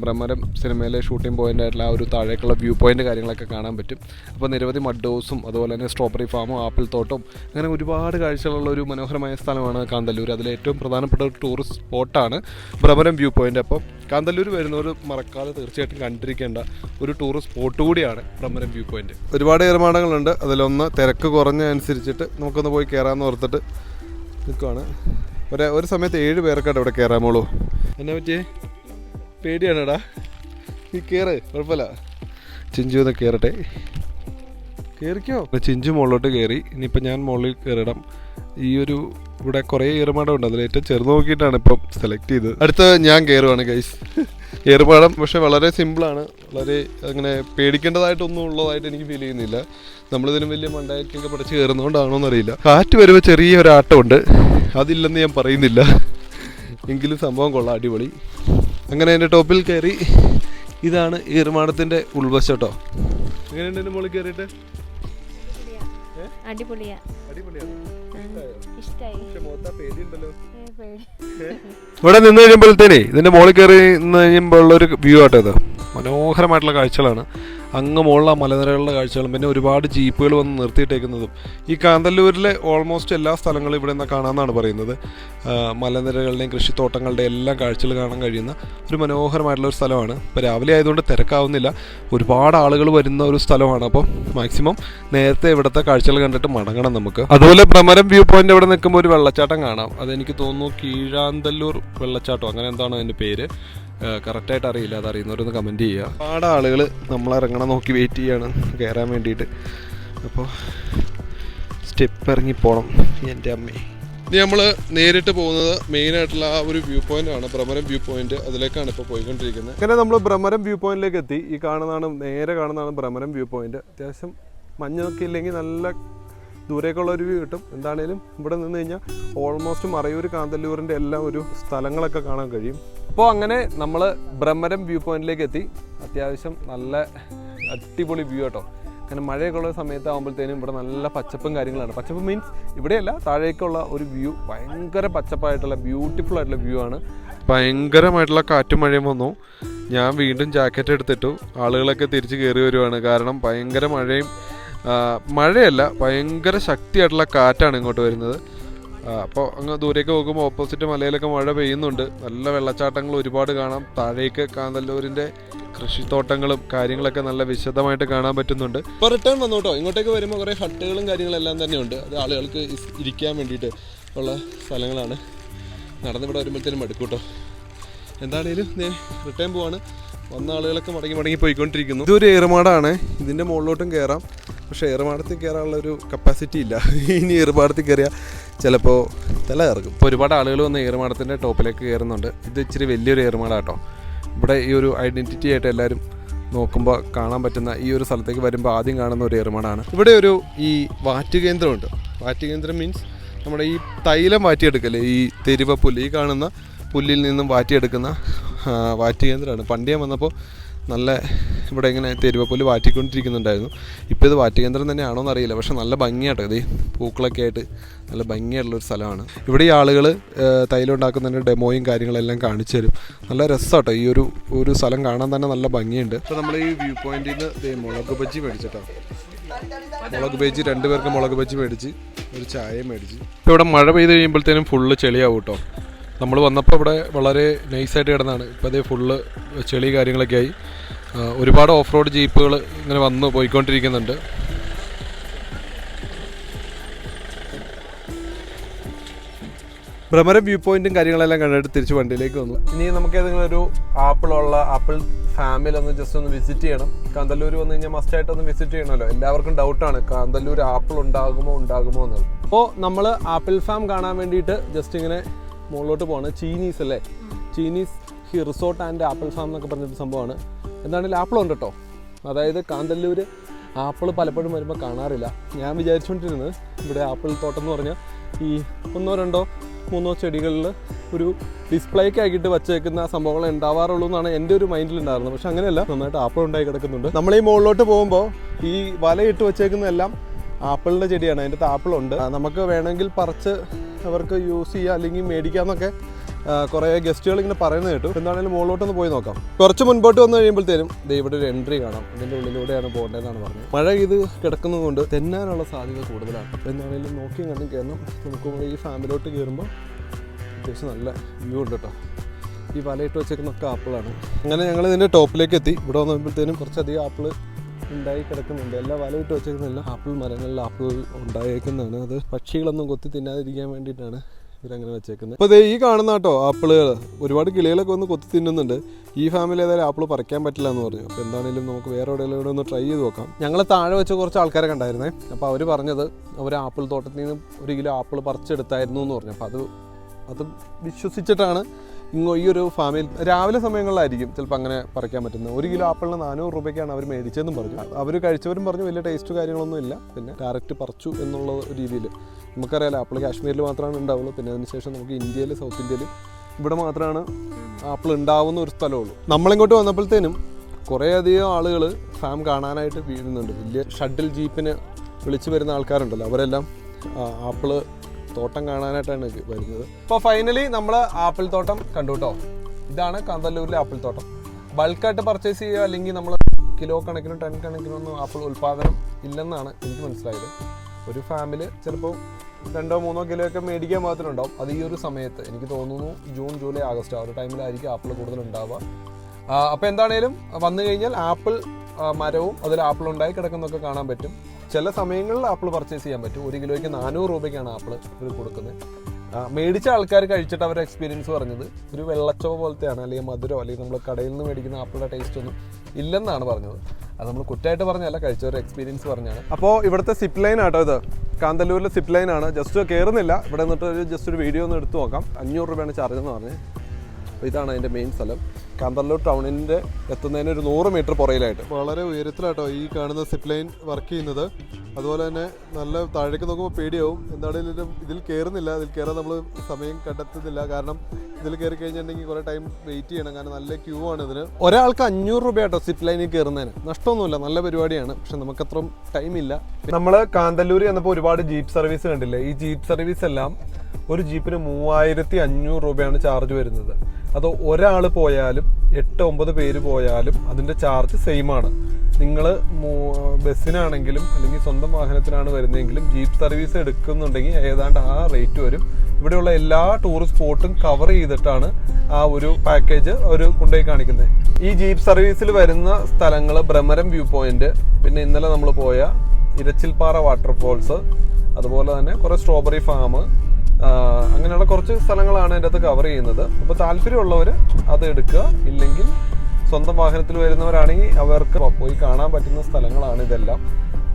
ഭ്രമരം സിനിമയിലെ ഷൂട്ടിംഗ് പോയിന്റ് ആയിട്ടുള്ള ആ ഒരു താഴേക്കുള്ള വ്യൂ പോയിന്റ് കാര്യങ്ങളൊക്കെ കാണാൻ പറ്റും. അപ്പോൾ നിരവധി മഡ് ഹൗസും അതുപോലെ തന്നെ സ്ട്രോബെറി ഫാമും ആപ്പിൾ തോട്ടവും അങ്ങനെ ഒരുപാട് കാഴ്ചകളുള്ള ഒരു മനോഹരമായ സ്ഥലമാണ് കാന്തല്ലൂർ. അതിലെ ഏറ്റവും പ്രധാനപ്പെട്ട ഒരു ടൂറിസ്റ്റ് സ്പോട്ടാണ് ഇതാണ് ഭ്രമരം വ്യൂ പോയിന്റ് അപ്പോൾ കാന്തല്ലൂർ വരുന്നവർ മറക്കാതെ തീർച്ചയായിട്ടും കണ്ടിരിക്കേണ്ട ഒരു ടൂറിസ്റ്റ് സ്പോട്ട് കൂടിയാണ് ഭ്രമരം വ്യൂ പോയിന്റ് ഒരുപാട് നിർമ്മാണങ്ങളുണ്ട്. അതിലൊന്ന് തിരക്ക് കുറഞ്ഞ അനുസരിച്ചിട്ട് നമുക്കൊന്ന് പോയി കയറാമെന്ന് ഓർത്തിട്ട് നിൽക്കുവാണ്. ഒരു ഒരു സമയത്ത് ഏഴ് പേർക്കാണ് ഇവിടെ കയറാമോളൂ എന്നെ പറ്റിയേ? പേടിയാണടാ. നീ കയറ് കുഴപ്പമില്ല. ചിഞ്ചു ഒന്ന് കയറട്ടെ കയറിക്കോ ചിഞ്ചു മുകളിലോട്ട് കയറി ഇനിയിപ്പോൾ ഞാൻ മുകളിൽ കയറിടാം ഈ ഒരു ഇവിടെ കുറേ ഏറുമാടം ഉണ്ട്. അതിൽ ഏറ്റവും ചെറുത് നോക്കിയിട്ടാണ് ഇപ്പം സെലക്ട് ചെയ്തത് അടുത്ത ഞാൻ കയറുവാണ് ഗൈസ് ഏറുമാടം പക്ഷെ വളരെ സിമ്പിളാണ് വളരെ അങ്ങനെ പേടിക്കേണ്ടതായിട്ടൊന്നും ഉള്ളതായിട്ട് എനിക്ക് ഫീൽ ചെയ്യുന്നില്ല. നമ്മളിതിനും വലിയ മണ്ടായിട്ടൊക്കെ പഠിച്ച് കയറുന്നതുകൊണ്ടാണോ എന്നറിയില്ല കാറ്റ് വരുമ്പോൾ ചെറിയൊരു ആട്ടമുണ്ട് അതില്ലെന്ന് ഞാൻ പറയുന്നില്ല. എങ്കിലും സംഭവം കൊള്ളാം അടിപൊളി. അങ്ങനെ എന്റെ ടോപ്പിൽ കയറി ഇതാണ് ഏറുമാടത്തിന്റെ ഉൾവശം കേട്ടോ എങ്ങനെയുണ്ട് എന്റെ മുകളിൽ കയറിയിട്ട് അടിപൊളിയാ. ഇവിടെ നിന്ന് കഴിയുമ്പോഴത്തേനെ ഇതിന്റെ മോളിൽ കയറി നിന്ന് കഴിയുമ്പോൾ ഉള്ളൊരു വ്യൂ ആട്ടോ ഇത്. മനോഹരമായിട്ടുള്ള കാഴ്ചകളാണ്. അങ്ങ് മുകളിലെ മലനിരകളുടെ കാഴ്ചകളും പിന്നെ ഒരുപാട് ജീപ്പുകൾ വന്ന് നിർത്തിയിട്ടേക്കുന്നതും. ഈ കാന്തല്ലൂരിലെ ഓൾമോസ്റ്റ് എല്ലാ സ്ഥലങ്ങളും ഇവിടെ നിന്ന് കാണാമെന്നാണ് പറയുന്നത്. മലനിരകളുടെയും കൃഷിത്തോട്ടങ്ങളുടെയും എല്ലാം കാഴ്ചകൾ കാണാൻ കഴിയുന്ന ഒരു മനോഹരമായിട്ടുള്ള ഒരു സ്ഥലമാണ്. ഇപ്പോൾ രാവിലെ ആയതുകൊണ്ട് തിരക്കാവുന്നില്ല. ഒരുപാട് ആളുകൾ വരുന്ന ഒരു സ്ഥലമാണ്. അപ്പോൾ മാക്സിമം നേരത്തെ ഇവിടുത്തെ കാഴ്ചകൾ കണ്ടിട്ട് മടങ്ങണം നമുക്ക്. അതുപോലെ ഭ്രമരം വ്യൂ പോയിന്റ് അവിടെ നിൽക്കുമ്പോൾ ഒരു വെള്ളച്ചാട്ടം കാണാം. അതെനിക്ക് തോന്നുന്നു കീഴാന്തല്ലൂർ വെള്ളച്ചാട്ടം. അങ്ങനെ എന്താണ് അതിന്റെ പേര്? കറക്റ്റായിട്ട് അറിയില്ല. അത് അറിയുന്നവരൊന്ന് കമന്റ് ചെയ്യുക. ഒരുപാട് ആളുകൾ നമ്മളിറങ്ങണം നോക്കി വെയിറ്റ് ചെയ്യാണ്. കയറാൻ വേണ്ടിയിട്ട്. അപ്പോൾ സ്റ്റെപ്പ് ഇറങ്ങി പോകണം എന്റെ അമ്മേ. ഇനി നമ്മൾ നേരിട്ട് പോകുന്നത് മെയിൻ ആയിട്ടുള്ള ആ ഒരു വ്യൂ പോയിന്റ് ആണ്. ഭ്രമരം വ്യൂ പോയിന്റ് അതിലേക്കാണ് ഇപ്പോൾ പോയിക്കൊണ്ടിരിക്കുന്നത്. അങ്ങനെ നമ്മൾ ഭ്രമരം വ്യൂ പോയിന്റിലേക്ക് എത്തി. ഈ കാണുന്നതാണ് നേരെ കാണുന്നതാണ് ഭ്രമരം വ്യൂ പോയിന്റ് അത്യാവശ്യം മഞ്ഞൊക്കെ ഇല്ലെങ്കിൽ നല്ല ദൂരേക്കുള്ള ഒരു വ്യൂ കിട്ടും. എന്താണേലും ഇവിടെ നിന്ന് കഴിഞ്ഞാൽ ഓൾമോസ്റ്റ് മറയൂർ കാന്തല്ലൂരിന്റെ എല്ലാം ഒരു സ്ഥലങ്ങളൊക്കെ കാണാൻ കഴിയും. അപ്പോൾ അങ്ങനെ നമ്മൾ ബ്രഹ്മരം വ്യൂ പോയിന്റിലേക്ക് എത്തി അത്യാവശ്യം നല്ല അടിപൊളി വ്യൂ കേട്ടോ അങ്ങനെ മഴയൊക്കെ ഉള്ള സമയത്ത് ആകുമ്പോഴത്തേനും ഇവിടെ നല്ല പച്ചപ്പും കാര്യങ്ങളാണ്. പച്ചപ്പ് മീൻസ് ഇവിടെയല്ല താഴേക്കുള്ള ഒരു വ്യൂ ഭയങ്കര പച്ചപ്പായിട്ടുള്ള ബ്യൂട്ടിഫുൾ ആയിട്ടുള്ള വ്യൂ ആണ്. ഭയങ്കരമായിട്ടുള്ള കാറ്റും മഴയും വന്നു. ഞാൻ വീണ്ടും ജാക്കറ്റ് എടുത്തിട്ടു. ആളുകളൊക്കെ തിരിച്ച് കയറി വരുവാണ്. കാരണം ഭയങ്കര മഴയും മഴയല്ല ഭയങ്കര ശക്തിയായിട്ടുള്ള കാറ്റാണ് ഇങ്ങോട്ട് വരുന്നത്. അപ്പോൾ അങ്ങ് ദൂരേക്ക് നോക്കുമ്പോൾ ഓപ്പോസിറ്റ് മലയിലൊക്കെ മഴ പെയ്യുന്നുണ്ട്. നല്ല വെള്ളച്ചാട്ടങ്ങൾ ഒരുപാട് കാണാം. താഴേക്ക് കാന്തല്ലൂരിന്റെ കൃഷിത്തോട്ടങ്ങളും കാര്യങ്ങളൊക്കെ നല്ല വിശദമായിട്ട് കാണാൻ പറ്റുന്നുണ്ട്. ഇപ്പോൾ റിട്ടേൺ വന്നു കേട്ടോ ഇങ്ങോട്ടേക്ക് വരുമ്പോൾ കുറേ ഹട്ടുകളും കാര്യങ്ങളെല്ലാം തന്നെയുണ്ട്. അത് ആളുകൾക്ക് ഇരിക്കാൻ വേണ്ടിയിട്ട് ഉള്ള സ്ഥലങ്ങളാണ്. നടന്നിവിടെ വരുമ്പോഴത്തേനും മടുക്കൂട്ടോ. കേട്ടോ എന്താണേലും റിട്ടേൺ പോവാണ്. വന്ന ആളുകളൊക്കെ മടങ്ങി മടങ്ങി പോയിക്കൊണ്ടിരിക്കുന്നു. ഇതൊരു ഏറുമാടാണ് ഇതിന്റെ മുകളിലോട്ടും കയറാം പക്ഷേ ഏറുമാടത്തിൽ കയറാനുള്ള ഒരു കപ്പാസിറ്റി ഇല്ല. ഇനി ഏറുമാടത്തിൽ കയറിയാൽ ചിലപ്പോൾ തല ഇറക്കും ഇപ്പോൾ ഒരുപാട് ആളുകൾ വന്ന് ഏറുമാടത്തിന്റെ ടോപ്പിലേക്ക് കയറുന്നുണ്ട്. ഇത് ഇച്ചിരി വലിയൊരു ഏറുമാടാട്ടോ ഇവിടെ ഈ ഒരു ഐഡന്റിറ്റി ആയിട്ട് എല്ലാവരും നോക്കുമ്പോൾ കാണാൻ പറ്റുന്ന ഈ ഒരു സ്ഥലത്തേക്ക് വരുമ്പോൾ ആദ്യം കാണുന്ന ഒരു ഏറുമാടാണ് ഇവിടെ ഒരു ഈ വാറ്റ് കേന്ദ്രമുണ്ട്. വാറ്റ് കേന്ദ്രം മീൻസ് നമ്മുടെ ഈ തൈലം വാറ്റിയെടുക്കല്ലേ? ഈ തെരുവ പുല്ല് ഈ കാണുന്ന പുല്ലിൽ നിന്നും വാറ്റിയെടുക്കുന്ന വാറ്റി കേന്ദ്രമാണ് പണ്ട് ഞാൻ വന്നപ്പോൾ നല്ല ഇവിടെ ഇങ്ങനെ തെരുവപ്പുല്ല് വാറ്റിക്കൊണ്ടിരിക്കുന്നുണ്ടായിരുന്നു. ഇപ്പോൾ ഇത് വാറ്റ് കേന്ദ്രം തന്നെയാണോ എന്നറിയില്ല. പക്ഷെ നല്ല ഭംഗിയാട്ടോ ഇത്. പൂക്കളൊക്കെ ആയിട്ട് നല്ല ഭംഗിയായിട്ടുള്ളൊരു സ്ഥലമാണ്. ഇവിടെ ഈ ആളുകൾ തൈലം ഉണ്ടാക്കുന്നതിന്റെ ഡെമോയും കാര്യങ്ങളെല്ലാം കാണിച്ചു തരും. നല്ല രസമാട്ടോ. ഈ ഒരു ഒരു സ്ഥലം കാണാൻ തന്നെ നല്ല ഭംഗിയുണ്ട്. ഇപ്പോൾ നമ്മൾ ഈ വ്യൂ പോയിന്റിൽ നിന്ന് മുളക് ബജ്ജി മേടിച്ചിട്ടോ. മുളക് ബജ്ജി രണ്ടുപേർക്ക് മുളക് ബജ്ജി മേടിച്ച് ഒരു ചായ മേടിച്ച്. ഇപ്പോൾ ഇവിടെ മഴ പെയ്ത് കഴിയുമ്പോഴത്തേനും ഫുള്ള് ചെളിയാവും കേട്ടോ. നമ്മൾ വന്നപ്പോൾ ഇവിടെ വളരെ നൈസായിട്ട് കിടന്നാണ്. ഇപ്പോൾ അതേ ഫുള്ള് ചെളി കാര്യങ്ങളൊക്കെ ആയി. ഒരുപാട് ഓഫ് റോഡ് ജീപ്പുകൾ ഇങ്ങനെ വന്ന് പോയിക്കൊണ്ടിരിക്കുന്നുണ്ട്. ഭ്രമര വ്യൂ പോയിന്റും കാര്യങ്ങളെല്ലാം കണ്ടിട്ട് തിരിച്ച് വണ്ടിയിലേക്ക് വന്നു. ഇനി നമുക്ക് ഏതെങ്കിലും ഒരു ആപ്പിൾ ഉള്ള ആപ്പിൾ ഫാമിലി ഒന്ന് ജസ്റ്റ് ഒന്ന് വിസിറ്റ് ചെയ്യണം. കാന്തല്ലൂർ വന്നു കഴിഞ്ഞാൽ മസ്റ്റ് ആയിട്ട് ഒന്ന് വിസിറ്റ് ചെയ്യണമല്ലോ. എല്ലാവർക്കും ഡൗട്ടാണ് കാന്തല്ലൂർ ആപ്പിൾ ഉണ്ടാകുമോ ഉണ്ടാകുമോ എന്നുള്ളത്. അപ്പോൾ നമ്മൾ ആപ്പിൾ ഫാം കാണാൻ വേണ്ടിയിട്ട് ജസ്റ്റ് ഇങ്ങനെ മുകളിലോട്ട് പോവാണ്. ചീനീസ് അല്ലേ? Chinese hi resort and apple farm എന്നൊക്കെ പറഞ്ഞൊരു സംഭവമാണ്. എന്താണെങ്കിലും ആപ്പിൾ ഉണ്ട് കേട്ടോ. അതായത് കാന്തല്ലൂർ ആപ്പിൾ പലപ്പോഴും വരുമ്പോൾ കാണാറില്ല. ഞാൻ വിചാരിച്ചുകൊണ്ടിരുന്നത് ഇവിടെ ആപ്പിൾ തോട്ടം എന്ന് പറഞ്ഞാൽ ഈ ഒന്നോ രണ്ടോ മൂന്നോ ചെടികളിൽ ഒരു ഡിസ്പ്ലേക്ക് ആക്കിയിട്ട് വച്ചേക്കുന്ന സംഭവങ്ങൾ ഉണ്ടാവാറുള്ളൂ എന്നാണ് എന്റെ ഒരു മൈൻഡിൽ ഉണ്ടായിരുന്നത്. പക്ഷെ അങ്ങനെയല്ല നന്നായിട്ട് ആപ്പിൾ ഉണ്ടായി കിടക്കുന്നുണ്ട്. നമ്മൾ ഈ മുകളിലോട്ട് പോകുമ്പോൾ ഈ വലയിട്ട് വെച്ചേക്കുന്നതെല്ലാം ആപ്പിളിന്റെ ചെടിയാണ്. അതിന്റെ ആപ്പിളുണ്ട് നമുക്ക് വേണമെങ്കിൽ പറിച്ച് അവർക്ക് യൂസ് ചെയ്യാം അല്ലെങ്കിൽ മേടിക്കാമെന്നൊക്കെ കുറേ ഗസ്റ്റുകൾ ഇങ്ങനെ പറയുന്നത് കേട്ടു. എന്താണെങ്കിലും മുകളിലോട്ടൊന്ന് പോയി നോക്കാം. കുറച്ച് മുൻപോട്ട് വന്നു കഴിയുമ്പോഴത്തേനും ഇവിടെ ഒരു എൻട്രി കാണാം. ഇതിന്റെ ഉള്ളിലൂടെയാണ് പോകേണ്ടതെന്നാണ് പറഞ്ഞത്. മഴ ഇത് കിടക്കുന്നത് കൊണ്ട് തെന്നാനുള്ള സാധ്യത കൂടുതലാണ്. അപ്പോൾ എന്താണെങ്കിലും നോക്കിയും കണ്ടും കയറണം നമുക്ക് ഈ ഫാമിലോട്ട് കയറുമ്പോൾ അത്യാവശ്യം നല്ല വ്യൂ ഉണ്ട് കേട്ടോ. ഈ വലയിട്ട് വെച്ചേക്കുന്നൊക്കെ ആപ്പിളാണ്. അങ്ങനെ ഞങ്ങൾ ഇതിന്റെ ടോപ്പിലേക്ക് എത്തി. ഇവിടെ വന്നപ്പോഴത്തേനും കുറച്ചധികം ആപ്പിൾ ഉണ്ടായി കിടക്കുന്നുണ്ട്. എല്ലാ വലയിട്ട് വെച്ചേക്കുന്നില്ല ആപ്പിൾ മരങ്ങളിൽ ആപ്പിൾ ഉണ്ടായേക്കുന്നതാണ്. അത് പക്ഷികളൊന്നും കൊത്തി തിന്നാതിരിക്കാൻ വേണ്ടിയിട്ടാണ് ഇവരങ്ങനെ വെച്ചേക്കുന്നത്. അപ്പോൾ ഈ കാണുന്ന കേട്ടോ ആപ്പിളുകൾ. ഒരുപാട് കിളികളൊക്കെ വന്ന് കൊത്തി തിന്നുന്നുണ്ട്. ഈ ഫാമിലി ഏതായാലും ആപ്പിൾ പറിക്കാൻ പറ്റില്ല എന്ന് പറഞ്ഞു. അപ്പോൾ എന്താണെങ്കിലും നമുക്ക് വേറെ എവിടെയെങ്കിലും ഒന്ന് ട്രൈ ചെയ്ത് നോക്കാം. ഞങ്ങൾ താഴെ വെച്ച് കുറച്ച് ആൾക്കാരെ കണ്ടായിരുന്നേ. അപ്പോൾ അവർ പറഞ്ഞത് അവർ ആപ്പിൾ തോട്ടത്തിൽ നിന്ന് ഒരു കിലോ ആപ്പിൾ പറിച്ചെടുത്തായിരുന്നു എന്ന് പറഞ്ഞു. അപ്പോൾ അത് അത് വിശ്വസിച്ചിട്ടാണ് ഇങ്ങോ ഈ ഒരു ഫാമിൽ രാവിലെ സമയങ്ങളിലായിരിക്കും ചിലപ്പോൾ അങ്ങനെ പറിക്കാൻ പറ്റുന്നത്. ഒരു കിലോ ആപ്പിളിന് നാനൂറ് രൂപയ്ക്കാണ് അവർ മേടിച്ചതെന്നും പറഞ്ഞു. അവർ കഴിച്ചവരും പറഞ്ഞു വലിയ ടേസ്റ്റ് കാര്യങ്ങളൊന്നും ഇല്ല. പിന്നെ ഡയറക്റ്റ് പറിച്ചു എന്നുള്ള രീതിയിൽ നമുക്കറിയാലോ ആപ്പിൾ കാശ്മീരിൽ മാത്രമാണ് ഉണ്ടാവുള്ളൂ. പിന്നെ അതിനുശേഷം നമുക്ക് ഇന്ത്യയിൽ സൗത്ത് ഇന്ത്യയിൽ ഇവിടെ മാത്രമാണ് ആപ്പിൾ ഉണ്ടാവുന്ന ഒരു സ്ഥലമുള്ളൂ നമ്മളിങ്ങോട്ട് വന്നപ്പോഴത്തേനും കുറേയധികം ആളുകൾ ഫാം കാണാനായിട്ട് വീഴുന്നുണ്ട്. വലിയ ഷട്ടിൽ ജീപ്പിന് വിളിച്ചു വരുന്ന ആൾക്കാരുണ്ടല്ലോ. അവരെല്ലാം ആപ്പിൾ തോട്ടം കാണാനായിട്ടാണ് വരുന്നത്. അപ്പോൾ ഫൈനലി നമ്മൾ ആപ്പിൾ തോട്ടം കണ്ടു കേട്ടോ ഇതാണ് കാന്തല്ലൂരിലെ ആപ്പിൾ തോട്ടം. ബൾക്കായിട്ട് പർച്ചേസ് ചെയ്യുക അല്ലെങ്കിൽ നമ്മൾ കിലോ കണക്കിനും ടൺ കണക്കിനും ഒന്നും ആപ്പിൾ ഉൽപ്പാദനം ഇല്ലെന്നാണ് എനിക്ക് മനസ്സിലായത്. ഒരു ഫാമിലി ചിലപ്പോൾ രണ്ടോ മൂന്നോ കിലോ ഒക്കെ മേടിക്കാൻ മാത്രമുണ്ടാവും അത് ഈ ഒരു സമയത്ത് എനിക്ക് തോന്നുന്നു ജൂൺ ജൂലൈ ആഗസ്റ്റ് ആ ഒരു ടൈമിലായിരിക്കും ആപ്പിൾ കൂടുതൽ ഉണ്ടാവുക. അപ്പോൾ എന്താണേലും വന്നു കഴിഞ്ഞാൽ ആപ്പിൾ മരവും അതിൽ ആപ്പിൾ ഉണ്ടായി കിടക്കുന്നൊക്കെ കാണാൻ പറ്റും. ചില സമയങ്ങളിൽ ആപ്പിൾ പർച്ചേസ് ചെയ്യാൻ പറ്റും. ഒരു കിലോയ്ക്ക് നാനൂറ് രൂപയ്ക്കാണ് ആപ്പിൾ ഇത് കൊടുക്കുന്നത്. മേടിച്ച ആൾക്കാർ കഴിച്ചിട്ട് അവരുടെ എക്സ്പീരിയൻസ് പറഞ്ഞത്. ഒരു വെള്ളച്ചോ പോലത്തെയാണ് അല്ലെങ്കിൽ മധുരോ അല്ലെങ്കിൽ നമ്മൾ കടയിൽ നിന്ന് മേടിക്കുന്ന ആപ്പിളുടെ ടേസ്റ്റ് ഒന്നും ഇല്ലെന്നാണ് പറഞ്ഞത്. അത് നമ്മൾ കുറ്റമായിട്ട് പറഞ്ഞല്ല കഴിച്ചവരുടെ എക്സ്പീരിയൻസ് പറഞ്ഞാണ് അപ്പോൾ ഇവിടുത്തെ സിപ്പ് ലൈൻ ആട്ടോ ഇത്. കാന്തല്ലൂരിലെ സിപ്പ് ലൈൻ ആണ്. ജസ്റ്റ് കയറുന്നില്ല ഇവിടെ നിന്നിട്ട് ഒരു ജസ്റ്റ് ഒരു വീഡിയോ ഒന്ന് എടുത്തു നോക്കാം. അഞ്ഞൂറ് രൂപയാണ് ചാർജ് എന്ന് അപ്പോൾ ഇതാണ് അതിന്റെ മെയിൻ സ്ഥലം. കാന്തല്ലൂർ ടൗണിന്റെ എത്തുന്നതിന് ഒരു നൂറ് മീറ്റർ പുറയിലായിട്ട്. വളരെ ഉയരത്തിലാട്ടോ ഈ കാണുന്ന സിപ്പ് ലൈൻ വർക്ക് ചെയ്യുന്നത്. അതുപോലെ തന്നെ നല്ല താഴേക്ക് നോക്കുമ്പോൾ പേടിയാവും. എന്താണെങ്കിലും ഇതിൽ കയറുന്നില്ല ഇതിൽ കയറാൻ നമ്മൾ സമയം കണ്ടെത്തുന്നില്ല. കാരണം ഇതിൽ കയറി കഴിഞ്ഞിട്ടുണ്ടെങ്കിൽ കുറേ ടൈം വെയിറ്റ് ചെയ്യണം. കാരണം നല്ല ക്യൂ ആണ് ഇതിന്. ഒരാൾക്ക് അഞ്ഞൂറ് രൂപ കേട്ടോ സിപ്പ് ലൈനിൽ കയറുന്നതിന് നഷ്ടമൊന്നുമില്ല. നല്ല പരിപാടിയാണ്. പക്ഷെ നമുക്കത്രയും ടൈം ഇല്ല. നമ്മൾ കാന്തല്ലൂർ ചെന്നപ്പോൾ ഒരുപാട് ജീപ്പ് സർവീസ് കണ്ടില്ലേ? ഈ ജീപ്പ് സർവീസ് എല്ലാം ഒരു ജീപ്പിന് മൂവായിരത്തി അഞ്ഞൂറ് രൂപയാണ് ചാർജ് വരുന്നത്. അത് ഒരാൾ പോയാലും എട്ട് ഒമ്പത് പേര് പോയാലും അതിന്റെ ചാർജ് സെയിം ആണ്. നിങ്ങൾ ബസ്സിനാണെങ്കിലും അല്ലെങ്കിൽ സ്വന്തം വാഹനത്തിനാണ് വരുന്നതെങ്കിലും ജീപ്പ് സർവീസ് എടുക്കുന്നുണ്ടെങ്കിൽ ഏതാണ്ട് ആ റേറ്റ് വരും. ഇവിടെയുള്ള എല്ലാ ടൂറിസ്റ്റ് സ്പോട്ടും കവർ ചെയ്തിട്ടാണ് ആ ഒരു പാക്കേജ് ഒരു കൊണ്ടുപോയി കാണിക്കുന്നത്. ഈ ജീപ്പ് സർവീസിൽ വരുന്ന സ്ഥലങ്ങൾ ഭ്രമരം വ്യൂ പോയിന്റ് പിന്നെ ഇന്നലെ നമ്മൾ പോയ ഇരച്ചിൽപ്പാറ വാട്ടർഫോൾസ് അതുപോലെ തന്നെ കുറേ സ്ട്രോബെറി ഫാം അങ്ങനെയുള്ള കുറച്ച് സ്ഥലങ്ങളാണ് അതിന്റെ അകത്ത് കവർ ചെയ്യുന്നത്. അപ്പോൾ താല്പര്യമുള്ളവർ അത് എടുക്കുക. ഇല്ലെങ്കിൽ സ്വന്തം വാഹനത്തിൽ വരുന്നവരാണെങ്കിൽ അവർക്ക് പോയി കാണാൻ പറ്റുന്ന സ്ഥലങ്ങളാണ് ഇതെല്ലാം.